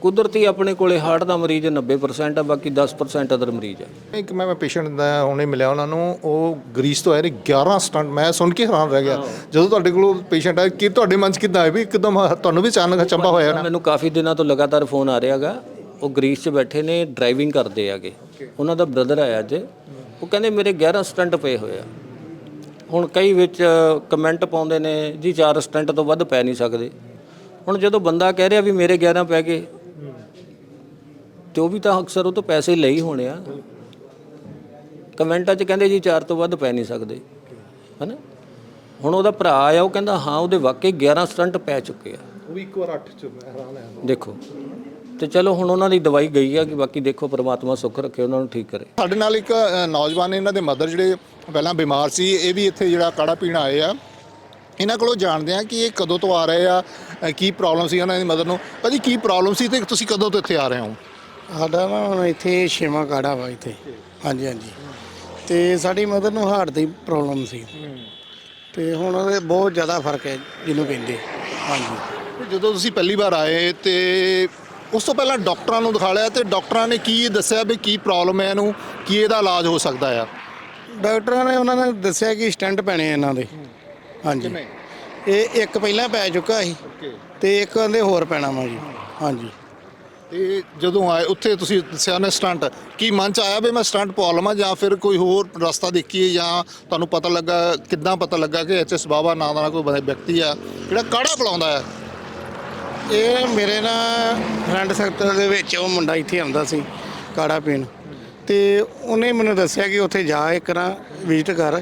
ਕੁਦਰਤੀ ਆਪਣੇ ਕੋਲੇ ਹਾਰਟ ਦਾ ਮਰੀਜ਼ 90% ਆ ਬਾਕੀ 10% ਅਦਰ ਮਰੀਜ਼ ਆ। ਇੱਕ ਮੈਂ ਪੇਸ਼ੈਂਟ ਦਾ ਹੁਣੇ ਮਿਲਿਆ ਉਹਨਾਂ ਨੂੰ ਉਹ ਗ੍ਰੀਸ ਤੋਂ ਆਏ ਨੇ 11 ਸਟੰਟ ਮੈਂ ਸੁਣ ਕੇ ਹੈਰਾਨ ਰਹਿ ਗਿਆ। ਜਦੋਂ ਤੁਹਾਡੇ ਕੋਲ ਪੇਸ਼ੈਂਟ ਆਇਆ ਕਿ ਤੁਹਾਡੇ ਮਨ ਚ ਕਿੱਦਾਂ ਆਇਆ ਵੀ ਇੱਕਦਮ ਤੁਹਾਨੂੰ ਵੀ ਅਚਾਨਕ ਚੰਬਾ ਹੋਇਆ ਨਾ? ਮੈਨੂੰ ਕਾਫੀ ਦਿਨਾਂ ਤੋਂ ਲਗਾਤਾਰ ਫੋਨ ਆ ਰਿਹਾਗਾ ਉਹ ਗ੍ਰੀਸ 'ਚ ਬੈਠੇ ਨੇ ਡਰਾਈਵਿੰਗ ਕਰਦੇ ਆਗੇ ਉਹਨਾਂ ਦਾ ਬ੍ਰਦਰ ਆਇਆ ਅੱਜ। ਉਹ ਕਹਿੰਦੇ ਮੇਰੇ 11 ਸਟੰਟ ਪਏ ਹੋਏ ਆ। ਹੁਣ ਕਈ ਵਿੱਚ ਕਮੈਂਟ ਪਾਉਂਦੇ ਨੇ ਜੀ 4 ਸਟੰਟ ਤੋਂ ਵੱਧ ਪੈ ਨਹੀਂ ਸਕਦੇ। ਹੁਣ ਜਦੋਂ ਬੰਦਾ ਕਹਿ ਰਿਹਾ ਵੀ ਮੇਰੇ 11 ਪੈ ਗਏ ਤੇ ਉਹ ਵੀ ਤਾਂ ਅਕਸਰ ਉਹ ਤੋਂ ਪੈਸੇ ਲਈ ਹੋਣੇ ਆ। ਕਮੈਂਟਾਂ 'ਚ ਕਹਿੰਦੇ ਜੀ 4 ਤੋਂ ਵੱਧ ਪੈ ਨਹੀਂ ਸਕਦੇ। ਹਨਾ? ਹੁਣ ਉਹਦਾ ਭਰਾ ਆ ਉਹ ਕਹਿੰਦਾ ਹਾਂ ਉਹਦੇ ਵਾਕਈ 11 ਸਟੰਟ ਪੈ ਚੁੱਕੇ ਆ। ਉਹ ਵੀ ਇੱਕ ਵਾਰ 8 ਚ ਹੈਰਾਨ ਹੈ ਦੇਖੋ ਤੇ ਚਲੋ ਹੁਣ ਉਹਨਾਂ ਦੀ ਦਵਾਈ ਗਈ ਆ ਕਿ ਬਾਕੀ ਦੇਖੋ ਪ੍ਰਮਾਤਮਾ ਸੁੱਖ ਰੱਖੇ ਉਹਨਾਂ ਨੂੰ ਠੀਕ ਕਰੇ। ਸਾਡੇ ਨਾਲ ਇੱਕ ਨੌਜਵਾਨ ਇਹਨਾਂ ਦੇ ਮਦਰ ਜਿਹੜੇ ਪਹਿਲਾਂ ਬਿਮਾਰ ਸੀ ਇਹ ਵੀ ਇੱਥੇ ਜਿਹੜਾ ਕਾੜਾ ਪੀਣ ਆਏ ਆ। ਇਹਨਾਂ ਕੋਲੋਂ ਜਾਣਦੇ ਆ ਕਿ ਇਹ ਕਦੋਂ ਤੋਂ ਆ ਰਹੇ ਆ ਕੀ ਪ੍ਰੋਬਲਮ ਸੀ ਉਹਨਾਂ ਦੀ ਮਦਰ ਨੂੰ। ਭਾਜੀ ਕੀ ਪ੍ਰੋਬਲਮ ਸੀ ਤੇ ਤੁਸੀਂ ਕਦੋਂ ਤੋਂ ਇੱਥੇ ਆ ਰਹੇ ਹੋ? ਸਾਡਾ ਨਾ ਹੁਣ ਇੱਥੇ ਛੇਵਾਂ ਕਾੜਾ ਵਾ ਇੱਥੇ। ਹਾਂਜੀ ਹਾਂਜੀ। ਤੇ ਸਾਡੀ ਮਦਰ ਨੂੰ ਹਾਰਟ ਦੀ ਪ੍ਰੋਬਲਮ ਸੀ। ਤੇ ਹੁਣ ਉਹਦੇ ਬਹੁਤ ਜ਼ਿਆਦਾ ਫ਼ਰਕ ਹੈ ਜਿਹਨੂੰ ਕਹਿੰਦੇ। ਹਾਂਜੀ। ਤੇ ਜਦੋਂ ਤੁਸੀਂ ਪਹਿਲੀ ਵਾਰ ਆਏ ਤੇ ਉਸ ਤੋਂ ਪਹਿਲਾਂ ਡਾਕਟਰਾਂ ਨੂੰ ਦਿਖਾ ਲਿਆ ਤੇ ਡਾਕਟਰਾਂ ਨੇ ਕੀ ਦੱਸਿਆ ਵੀ ਕੀ ਪ੍ਰੋਬਲਮ ਹੈ ਇਹਨੂੰ ਕੀ ਇਹਦਾ ਇਲਾਜ ਹੋ ਸਕਦਾ ਆ? ਡਾਕਟਰਾਂ ਨੇ ਉਹਨਾਂ ਨੇ ਦੱਸਿਆ ਕਿ ਸਟੈਂਟ ਪੈਣੇ ਆ ਇਹਨਾਂ ਦੇ। ਹਾਂਜੀ। ਇਹ ਇੱਕ ਪਹਿਲਾਂ ਪੈ ਚੁੱਕਾ ਸੀ ਤੇ ਇੱਕ ਕਹਿੰਦੇ ਹੋਰ ਪੈਣਾ ਵਾ ਜੀ। ਹਾਂਜੀ। ਤੇ ਜਦੋਂ ਆਏ, ਉੱਥੇ ਤੁਸੀਂ ਦੱਸਿਆ ਨੇ ਸਟੰਟ, ਕੀ ਮਨ ਚ ਆਇਆ ਵੀ ਮੈਂ ਸਟੰਟ ਪਵਾ ਲਵਾਂ ਜਾਂ ਫਿਰ ਕੋਈ ਹੋਰ ਰਸਤਾ ਦੇਖੀਏ ਜਾਂ ਤੁਹਾਨੂੰ ਪਤਾ ਲੱਗਾ, ਕਿੱਦਾਂ ਪਤਾ ਲੱਗਾ ਕਿ ਐਚਐਸ ਬਾਬਾ ਨਾਂ ਦਾ ਕੋਈ ਬੰਦਾ- ਵਿਅਕਤੀ ਆ, ਜਿਹੜਾ ਕਾੜਾ ਪਿਲਾਉਂਦਾ ਆ? ਇਹ ਮੇਰੇ ਨਾ ਫਰੈਂਡ ਸੈਕਟਰ ਦੇ ਵਿੱਚ ਉਹ ਮੁੰਡਾ ਇੱਥੇ ਆਉਂਦਾ ਸੀ, ਕਾੜਾ ਪੀਣ। ਤੇ ਉਹਨੇ ਮੈਨੂੰ ਦੱਸਿਆ ਕਿ ਉੱਥੇ ਜਾ ਇੱਕ ਨਾ ਵਿਜ਼ਿਟ ਕਰ।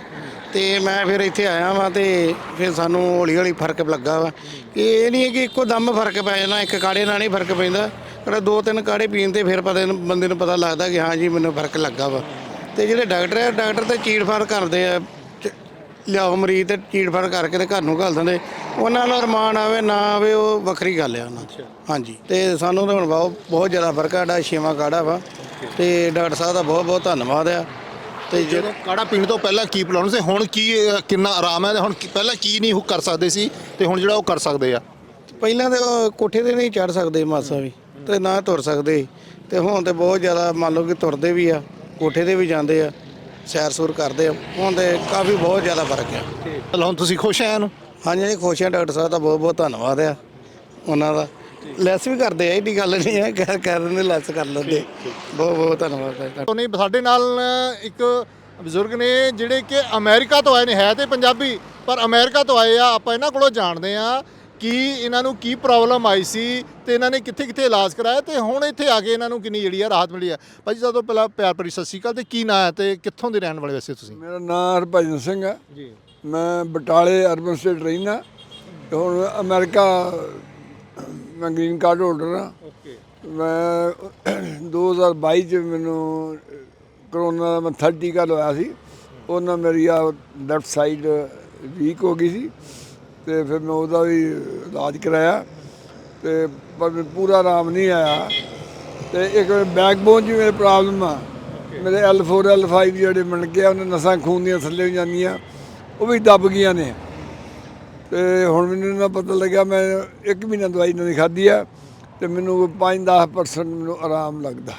ਤੇ ਮੈਂ ਫਿਰ ਇੱਥੇ ਆਇਆ ਵਾਂ ਤੇ ਫਿਰ ਸਾਨੂੰ ਹੌਲੀ ਹੌਲੀ ਫ਼ਰਕ ਲੱਗਾ ਵਾ। ਕਿ ਇਹ ਨਹੀਂ ਹੈ ਕਿ ਇੱਕੋ ਦਮ ਫ਼ਰਕ ਪੈ ਜਾਣਾ, ਇੱਕ ਕਾੜੇ ਨਾਲ ਨਹੀਂ ਫ਼ਰਕ ਪੈਂਦਾ। ਪਰ ਦੋ ਤਿੰਨ ਕਾੜੇ ਪੀਣ ਤੇ ਫਿਰ ਪਤਾ ਬੰਦੇ ਨੂੰ ਪਤਾ ਲੱਗਦਾ ਕਿ ਹਾਂ ਜੀ ਮੈਨੂੰ ਫ਼ਰਕ ਲੱਗਾ ਵਾ। ਤੇ ਜਿਹੜੇ ਡਾਕਟਰ ਆ ਡਾਕਟਰ ਤੇ ਚੀੜ-ਫਾੜ ਕਰਦੇ ਆ। ਚ- ਲਿਆਓ ਮਰੀਜ਼ ਤੇ ਚੀੜ-ਫਾੜ ਕਰਕੇ ਤੇ ਘਰ ਨੂੰ ਘੱਲ ਦਿੰਦੇ। ਉਹਨਾਂ ਨਾਲ ਰਮਾਨ ਆਵੇ ਨਾ ਆਵੇ ਉਹ ਵੱਖਰੀ ਗੱਲ ਆ ਉਹਨਾਂ ਦੀ। ਹਾਂਜੀ। ਤੇ ਸਾਨੂੰ ਤਾਂ ਹੁਣ ਬਹੁਤ ਬਹੁਤ ਜ਼ਿਆਦਾ ਫ਼ਰਕ ਆ ਸਾਡਾ ਛੇਵਾਂ ਕਾੜਾ ਵਾ। ਤੇ ਡਾਕਟਰ ਸਾਹਿਬ ਦਾ ਬਹੁਤ ਬਹੁਤ ਧੰਨਵਾਦ ਆ। ਤੇ ਜੇ ਜਦੋਂ ਕਾੜਾ ਪੀਣ ਤੋਂ ਪਹਿਲਾਂ ਕੀ ਪ੍ਰੋਬਲਮ ਸੀ? ਹੁਣ ਕੀ ਅ, ਕਿੰਨਾ ਆਰਾਮ ਹੈ? ਤੇ ਹੁਣ ਕੀ- ਪਹਿਲਾਂ ਕੀ ਨਹੀਂ ਉਹ ਕਰ ਸਕਦੇ ਸੀ? ਤੇ ਹੁਣ ਜਿਹੜਾ ਉਹ ਕਰ ਸਕਦੇ ਆ? ਪਹਿਲਾਂ ਤੇ ਉਹ ਕੋਠੇ ਤੇ ਨਹੀਂ ਚੜ ਸਕਦੇ ਮਾਸਾ ਵੀ। ਤੇ ਨਾ ਤੁਰ ਸਕਦੇ। ਤੇ ਹੁਣ ਤੇ ਬਹੁਤ ਜ਼ਿਆਦਾ ਮੰਨ ਲਓ ਕਿ ਤੁਰਦੇ ਵੀ ਆ ਕੋਠੇ ਤੇ ਵੀ ਜਾਂਦੇ ਆ ਸੈਰ ਸੂਰ ਕਰਦੇ ਆ। ਹੁਣ ਤੇ ਕਾਫੀ ਬਹੁਤ ਜ਼ਿਆਦਾ ਫ਼ਰਕ ਆ। ਚਲੋ ਹੁਣ ਤੁਸੀਂ ਖੁਸ਼ ਆ ਇਹਨੂੰ? ਹਾਂਜੀ ਜੀ ਖੁਸ਼ ਆ ਡਾਕਟਰ ਸਾਹਿਬ ਦਾ ਬਹੁਤ ਬਹੁਤ ਧੰਨਵਾਦ ਆ ਉਹਨਾਂ ਦਾ। ਲੈਸ ਵੀ ਕਰਦੇ ਆ ਇਹਦੀ ਗੱਲ ਨਹੀਂ ਹੈ ਕਹਿ ਕਹਿ ਦਿੰਦੇ ਲੈਸ ਕਰ ਲੈਂਦੇ। ਬਹੁਤ ਬਹੁਤ ਧੰਨਵਾਦ ਹੈ ਨਹੀਂ ਸਾਡੇ ਨਾਲ ਇੱਕ ਬਜ਼ੁਰਗ ਨੇ ਜਿਹੜੇ ਕਿ ਅਮਰੀਕਾ ਤੋਂ ਆਏ ਨੇ ਹੈ ਤੇ ਪੰਜਾਬੀ ਪਰ ਅਮਰੀਕਾ ਤੋਂ ਆਏ ਆ ਆਪਾਂ ਇਹਨਾਂ ਕੋਲੋਂ ਜਾਣਦੇ ਆ ਕਿ ਇਹਨਾਂ ਨੂੰ ਕੀ ਪ੍ਰੋਬਲਮ ਆਈ ਸੀ ਤੇ ਇਹਨਾਂ ਨੇ ਕਿੱਥੇ ਕਿੱਥੇ ਇਲਾਜ ਕਰਾਇਆ ਤੇ ਹੁਣ ਇੱਥੇ ਆ ਕੇ ਇਹਨਾਂ ਨੂੰ ਕਿੰਨੀ ਜਿਹੜੀ ਆ ਰਾਹਤ ਮਿਲੀ ਆ? ਭਾਜੀ ਜਦੋਂ ਪਹਿਲਾਂ ਪਿਆਰ ਭਰੀ ਸਤਿ ਸ਼੍ਰੀ ਅਕਾਲ ਤੇ ਕੀ ਨਾਂ ਹੈ ਤੇ ਕਿੱਥੋਂ ਦੇ ਰਹਿਣ ਵਾਲੇ ਵੈਸੇ ਤੁਸੀਂ? ਮੇਰਾ ਨਾਮ ਹਰਭਜਨ ਸਿੰਘ ਹੈ ਜੀ। ਮੈਂ ਬਟਾਲੇ ਅਰਬਨ ਸਟੇਟ ਰਹਿਣਾ ਤੇ ਹੁਣ ਅਮਰੀਕਾ ਮੈਂ ਗ੍ਰੀਨ ਕਾਰਡ ਹੋਲਡਰ ਹਾਂ ਓਕੇ। ਮੈਂ 2022 ਚ ਮੈਨੂੰ ਕਰੋਨਾ ਦਾ ਮੈਂ 30 ਕਾ ਲਵਾਇਆ ਸੀ। ਉਹਨਾਂ ਮੇਰੀ ਆ ਲੈਫਟ ਸਾਈਡ ਵੀਕ ਹੋ ਗਈ ਸੀ। ਤੇ ਫਿਰ ਮੈਂ ਉਹਦਾ ਵੀ ਇਲਾਜ ਕਰਾਇਆ ਤੇ ਪਰ ਪੂਰਾ ਆਰਾਮ ਨਹੀਂ ਆਇਆ। ਤੇ ਇੱਕ ਬੈਕਬੋਨ ਵੀ ਮੇਰੇ ਪ੍ਰੋਬਲਮ ਆ। ਮੇਰੇ L4 L5 ਜਿਹੜੇ ਬਣ ਕੇ ਆ ਉਹਨਾਂ ਨਸਾਂ ਖੂਨ ਦੀਆਂ ਥੱਲੇ ਹੋ ਜਾਂਦੀਆਂ ਉਹ ਵੀ ਦੱਬ ਗਈਆਂ ਨੇ। ਤੇ ਹੁਣ ਮੈਨੂੰ ਨਾ ਪਤਾ ਲੱਗਾ ਮੈਂ ਇੱਕ ਮਹੀਨਾ ਦਵਾਈ ਨਹੀਂ ਖਾਧੀ ਆ ਤੇ ਮੈਨੂੰ 5-10% ਮੈਨੂੰ ਆਰਾਮ ਲੱਗਦਾ।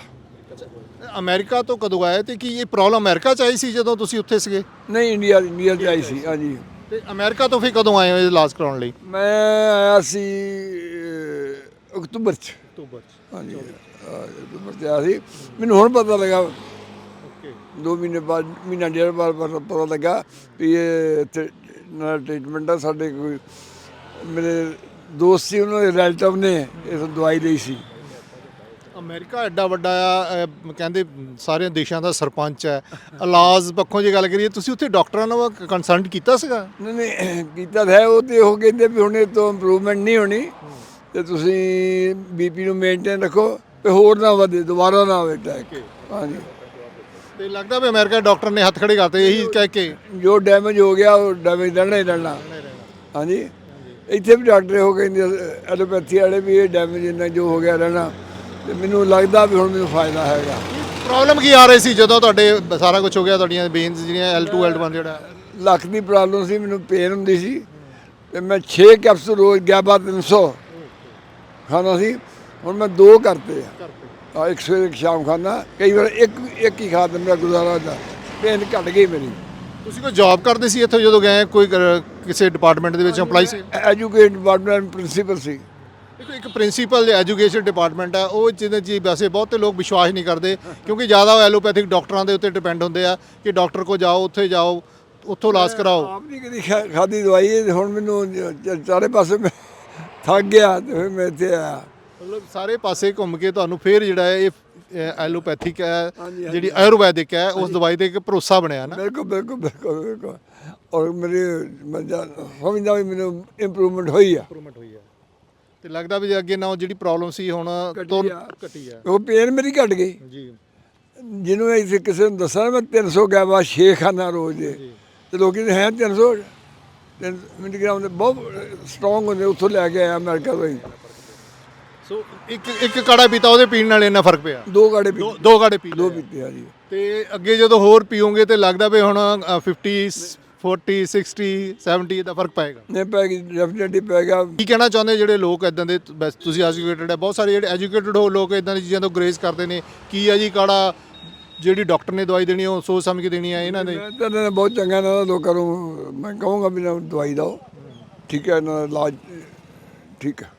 ਅਮਰੀਕਾ ਤੋਂ ਕਦੋਂ ਆਏ ਤੇ ਕੀ ਇਹ ਪ੍ਰੋਬਲਮ ਅਮਰੀਕਾ ਚ ਆਈ ਸੀ ਜਦੋਂ ਤੁਸੀਂ ਉੱਥੇ ਸੀਗੇ? ਨਹੀਂ ਇੰਡੀਆ ਇੰਡੀਆ ਚ ਆਈ ਸੀ ਹਾਂਜੀ। ਤੇ ਅਮਰੀਕਾ ਤੋਂ ਫਿਰ ਕਦੋਂ ਆਏ ਹੋ ਇਹ ਇਲਾਜ ਕਰਾਉਣ ਲਈ? ਮੈਂ ਆਇਆ ਸੀ ਅਹ, ਅਕਤੂਬਰ ਚ। ਅਕਤੂਬਰ ਚ। ਹਾਂਜੀ ਅਕਤੂਬਰ ਚ ਆਇਆ ਸੀ। ਮੈਨੂੰ ਹੁਣ ਪਤਾ ਲੱਗਾ। ਓਕੇ ਦੋ ਮਹੀਨੇ ਬਾਅਦ ਮਹੀਨਾ ਡੇਢ ਬਾਅਦ ਪਤਾ ਪਤਾ ਲੱਗਾ ਵੀ ਇਹ ਇੱਥੇ ਨਾ ਟ੍ਰੀਟਮੈਂਟ ਆ। ਸਾਡੇ ਕੋਈ ਮੇਰੇ ਦੋਸਤ ਸੀ ਉਹਨਾਂ ਦੇ ਰਿਲੇਟਿਵ ਨੇ ਇਸ ਦਵਾਈ ਲਈ ਸੀ। ਅਮਰੀਕਾ ਐਡਾ ਵੱਡਾ ਆ ਅਹ, ਕਹਿੰਦੇ ਸਾਰੇ ਦੇਸ਼ਾਂ ਦਾ ਸਰਪੰਚ ਹੈ। ਇਲਾਜ ਪੱਖੋਂ ਜੇ ਗੱਲ ਕਰੀਏ ਤੁਸੀਂ ਉੱਥੇ ਡਾਕਟਰਾਂ ਨਾਲ ਕੰਸਲਟ ਕੀਤਾ ਸੀਗਾ? ਨਹੀਂ ਨਹੀਂ ਕੀਤਾ ਤਾਂ ਹੈ ਉਹ ਤੇ ਉਹ ਕਹਿੰਦੇ ਵੀ ਹੁਣ ਇਹ ਤੋਂ ਇੰਪਰੂਵਮੈਂਟ ਨਹੀਂ ਹੋਣੀ। ਤੇ ਤੁਸੀਂ ਬੀਪੀ ਨੂੰ ਮੇਨਟੇਨ ਰੱਖੋ ਤੇ ਹੋਰ ਨਾ ਵਧੇ ਦੁਬਾਰਾ ਨਾ ਹੋਵੇ ਅਟੈਕ ਹਾਂਜੀ। ਤੇ ਲੱਗਦਾ ਵੀ ਅਮਰੀਕਾ ਦੇ ਡਾਕਟਰ ਨੇ ਹੱਥ ਖੜੇ ਕਰਤੇ ਇਹੀ ਕਹਿ ਕੇ। ਜੋ ਡੈਮੇਜ ਹੋ ਗਿਆ ਉਹ ਡੈਮੇਜ ਰਹਿਣਾ। ਹੀ ਰਹਿਣਾ। ਹਾਂਜੀ। ਇੱਥੇ ਵੀ ਡਾਕਟਰ ਉਹ ਕਹਿੰਦੇ ਐਲੋਪੈਥੀ ਵਾਲੇ ਵੀ ਇਹ ਡੈਮੇਜ ਇੰਨਾ ਜੋ ਹੋ ਗਿਆ ਰਹਿਣਾ। ਤੇ ਮੈਨੂੰ ਲੱਗਦਾ ਵੀ ਹੁਣ ਮੈਨੂੰ ਫਾਇਦਾ ਹੈਗਾ। ਪ੍ਰੋਬਲਮ ਕੀ ਆ ਰਹੀ ਸੀ ਜਦੋਂ ਤੁਹਾਡੇ ਸਾਰਾ ਕੁਝ ਹੋ ਗਿਆ ਤੁਹਾਡੀਆਂ ਬੇਨਸ ਜਿਹੜੀਆਂ L2 L1 ਜਿਹੜਾ? ਲੱਕ ਦੀ ਪ੍ਰੋਬਲਮ ਸੀ ਮੈਨੂੰ ਪੇਨ ਹੁੰਦੀ ਸੀ। ਤੇ ਮੈਂ 6 ਕੈਪਸੂਲ ਰੋਜ਼ ਗਿਆ ਬਾਅਦ 300 ਖਾਣਾ ਸੀ। ਹੁਣ ਮੈਂ ਦੋ ਕਰਤੇ ਆ। ਆ ਇੱਕ ਸਵੇਰੇ ਇੱਕ ਸ਼ਾਮ ਖਾਣਾ ਕਈ ਵਾਰ ਇੱਕ ਇੱਕ ਹੀ ਖਾ ਦਿੰਦਾ ਗੁਜ਼ਾਰਾ ਹੁੰਦਾ ਪੇਨ ਘਟ ਗਈ ਮੇਰੀ। ਤੁਸੀਂ ਕੋਈ ਜੌਬ ਕਰਦੇ ਸੀ ਇੱਥੇ ਜਦੋਂ ਗਏ? ਕੋਈ ਕਿਸੇ ਡਿਪਾਰਟਮੈਂਟ ਦੇ ਵਿੱਚ ਅਪਲਾਈ ਸੀ? ਐਜੂਕੇਟ ਡਿਪਾਰਟਮੈਂਟ ਪ੍ਰਿੰਸੀਪਲ ਸੀ। ਦੇਖੋ ਇੱਕ ਪ੍ਰਿੰਸੀਪਲ ਐਜੂਕੇਸ਼ਨ ਡਿਪਾਰਟਮੈਂਟ ਹੈ ਉਹ ਜਿਹਦੇ ਜੀ ਵੈਸੇ ਬਹੁਤੇ ਲੋਕ ਵਿਸ਼ਵਾਸ ਨਹੀਂ ਕਰਦੇ ਕਿਉਂਕਿ ਜ਼ਿਆਦਾ ਉਹ ਐਲੋਪੈਥਿਕ ਡਾਕਟਰਾਂ ਦੇ ਉੱਤੇ ਡਿਪੈਂਡ ਹੁੰਦੇ ਆ ਕਿ ਡਾਕਟਰ ਕੋ ਜਾਓ ਉੱਥੇ ਜਾਓ ਉੱਥੋਂ ਇਲਾਜ ਕਰਾਓ। ਆਪ ਨਹੀਂ ਕਦੀ ਖਾ- ਖਾਧੀ ਦਵਾਈ ਤੇ ਹੁਣ ਮੈਨੂੰ ਚਾਰੇ ਪਾਸੇ ਮੈਂ ਥੱਕ ਗਿਆ ਤੇ ਫਿਰ ਮੈਂ ਇੱਥੇ ਆਇਆ। ਮਤਲਬ ਸਾਰੇ ਪਾਸੇ ਘੁੰਮ ਕੇ ਤੁਹਾਨੂੰ ਫੇਰ ਜਿਹੜਾ ਹੈ ਇਹ ਐਲੋਪੈਥਿਕ ਹੈ ਹਾਂਜੀ, ਹਾਂਜੀ। ਜਿਹੜੀ ਆਯੁਰਵੈਦਿਕ ਹੈ ਉਸ ਦਵਾਈ ਤੇ ਇੱਕ ਭਰੋਸਾ ਬਣਿਆ ਨਾ। ਬਿਲਕੁਲ ਬਿਲਕੁਲ ਬਿਲਕੁਲ ਬਿਲਕੁਲ। ਔਰ ਮੇਰੀ ਮੈਂ ਜਾ- ਸਮਝਦਾ ਵੀ ਮੈਨੂੰ ਇੰਪਰੂਵਮੈਂਟ ਹੋਈ ਆ। ਇੰਪਰੂਵਮੈਂਟ ਹੋਈ ਹੈ ਤੇ ਲੱਗਦਾ ਵੀ ਅੱਗੇ ਨਾ ਜਿਹੜੀ ਪ੍ਰੋਬਲਮ ਸੀ ਹੁਣ ਤੋਂ ਆ। ਘਟੀ ਹੈ ਉਹ ਪੇਨ ਮੇਰੀ ਘਟ ਗਈ। ਜੀ। ਜਿਹਨੂੰ ਇੱਥੇ ਕਿਸੇ ਨੂੰ ਦੱਸਾਂ ਮੈਂ 300 ਗਿਆ ਵਾ ਛੇ ਖਾਨਾ ਰੋਜ਼ ਦੇ। ਤੇ ਲੋਕੀ ਨੇ ਹੈ 300 ਮਿਲੀਗ੍ਰਾਮ ਦੇ ਬਹੁਤ ਸਟਰੋਂਗ ਹੁੰਦੇ ਉੱਥੋਂ ਲੈ ਕੇ ਆਇਆ ਅਮਰੀਕਾ ਤੋਂ ਹੀ। ਸੋ ਇੱਕ ਇੱਕ ਕਾੜਾ ਪੀਤਾ ਉਹਦੇ ਪੀਣ ਨਾਲ ਇੰਨਾ ਫ਼ਰਕ ਪਿਆ? ਦੋ ਗਾੜੇ ਦੋ ਪੀਤੇ। ਦੋ ਕਾੜੇ ਪੀ ਦੋ। ਪੀਤੇ ਆ ਜੀ। ਤੇ ਅੱਗੇ ਜਦੋਂ ਹੋਰ ਪੀਓਗੇ ਤੇ ਲੱਗਦਾ ਵੀ ਹੁਣ ਅ, 50 40 60 70 ਦਾ ਫ਼ਰਕ ਪਏਗਾ। ਨੇ ਪੈ ਗਈ ਡੈਫੀਨਿਟਲੀ ਪੈ ਗਿਆ ਕੀ ਕਹਿਣਾ ਚਾਹੁੰਦੇ ਜਿਹੜੇ ਲੋਕ ਇਦਾਂ ਦੇ ਬਸ ਤੁਸੀਂ ਐਜੂਕੇਟਡ ਹੈ ਬਹੁਤ ਸਾਰੇ ਜਿਹੜੇ ਐਜੂਕੇਟਡ ਹੋ ਲੋਕ ਇਦਾਂ ਦੀ ਚੀਜ਼ਾਂ ਤੋਂ ਗਰੇਜ਼ ਕਰਦੇ ਨੇ। ਕੀ ਹੈ ਜੀ ਕਾੜਾ ਜਿਹੜੀ ਡਾਕਟਰ ਨੇ ਦਵਾਈ ਦੇਣੀ ਉਹ ਸੋਚ ਸਮਝ ਕੇ ਦੇਣੀ ਹੈ ਇਹਨਾਂ ਨੇ ਤਾਂ ਇਹਨਾਂ ਨੇ ਬਹੁਤ ਚੰਗਾ ਇਹਨਾਂ ਦਾ ਲੋਕਾਂ ਨੂੰ ਮੈਂ ਕਹੂੰਗਾ ਵੀ ਇਹਨਾਂ ਨੂੰ ਦਵਾਈ ਦਿਓ। ਠੀਕ ਹੈ ਇਹਨਾਂ ਦਾ ਇਲਾਜ ਠੀਕ ਹੈ।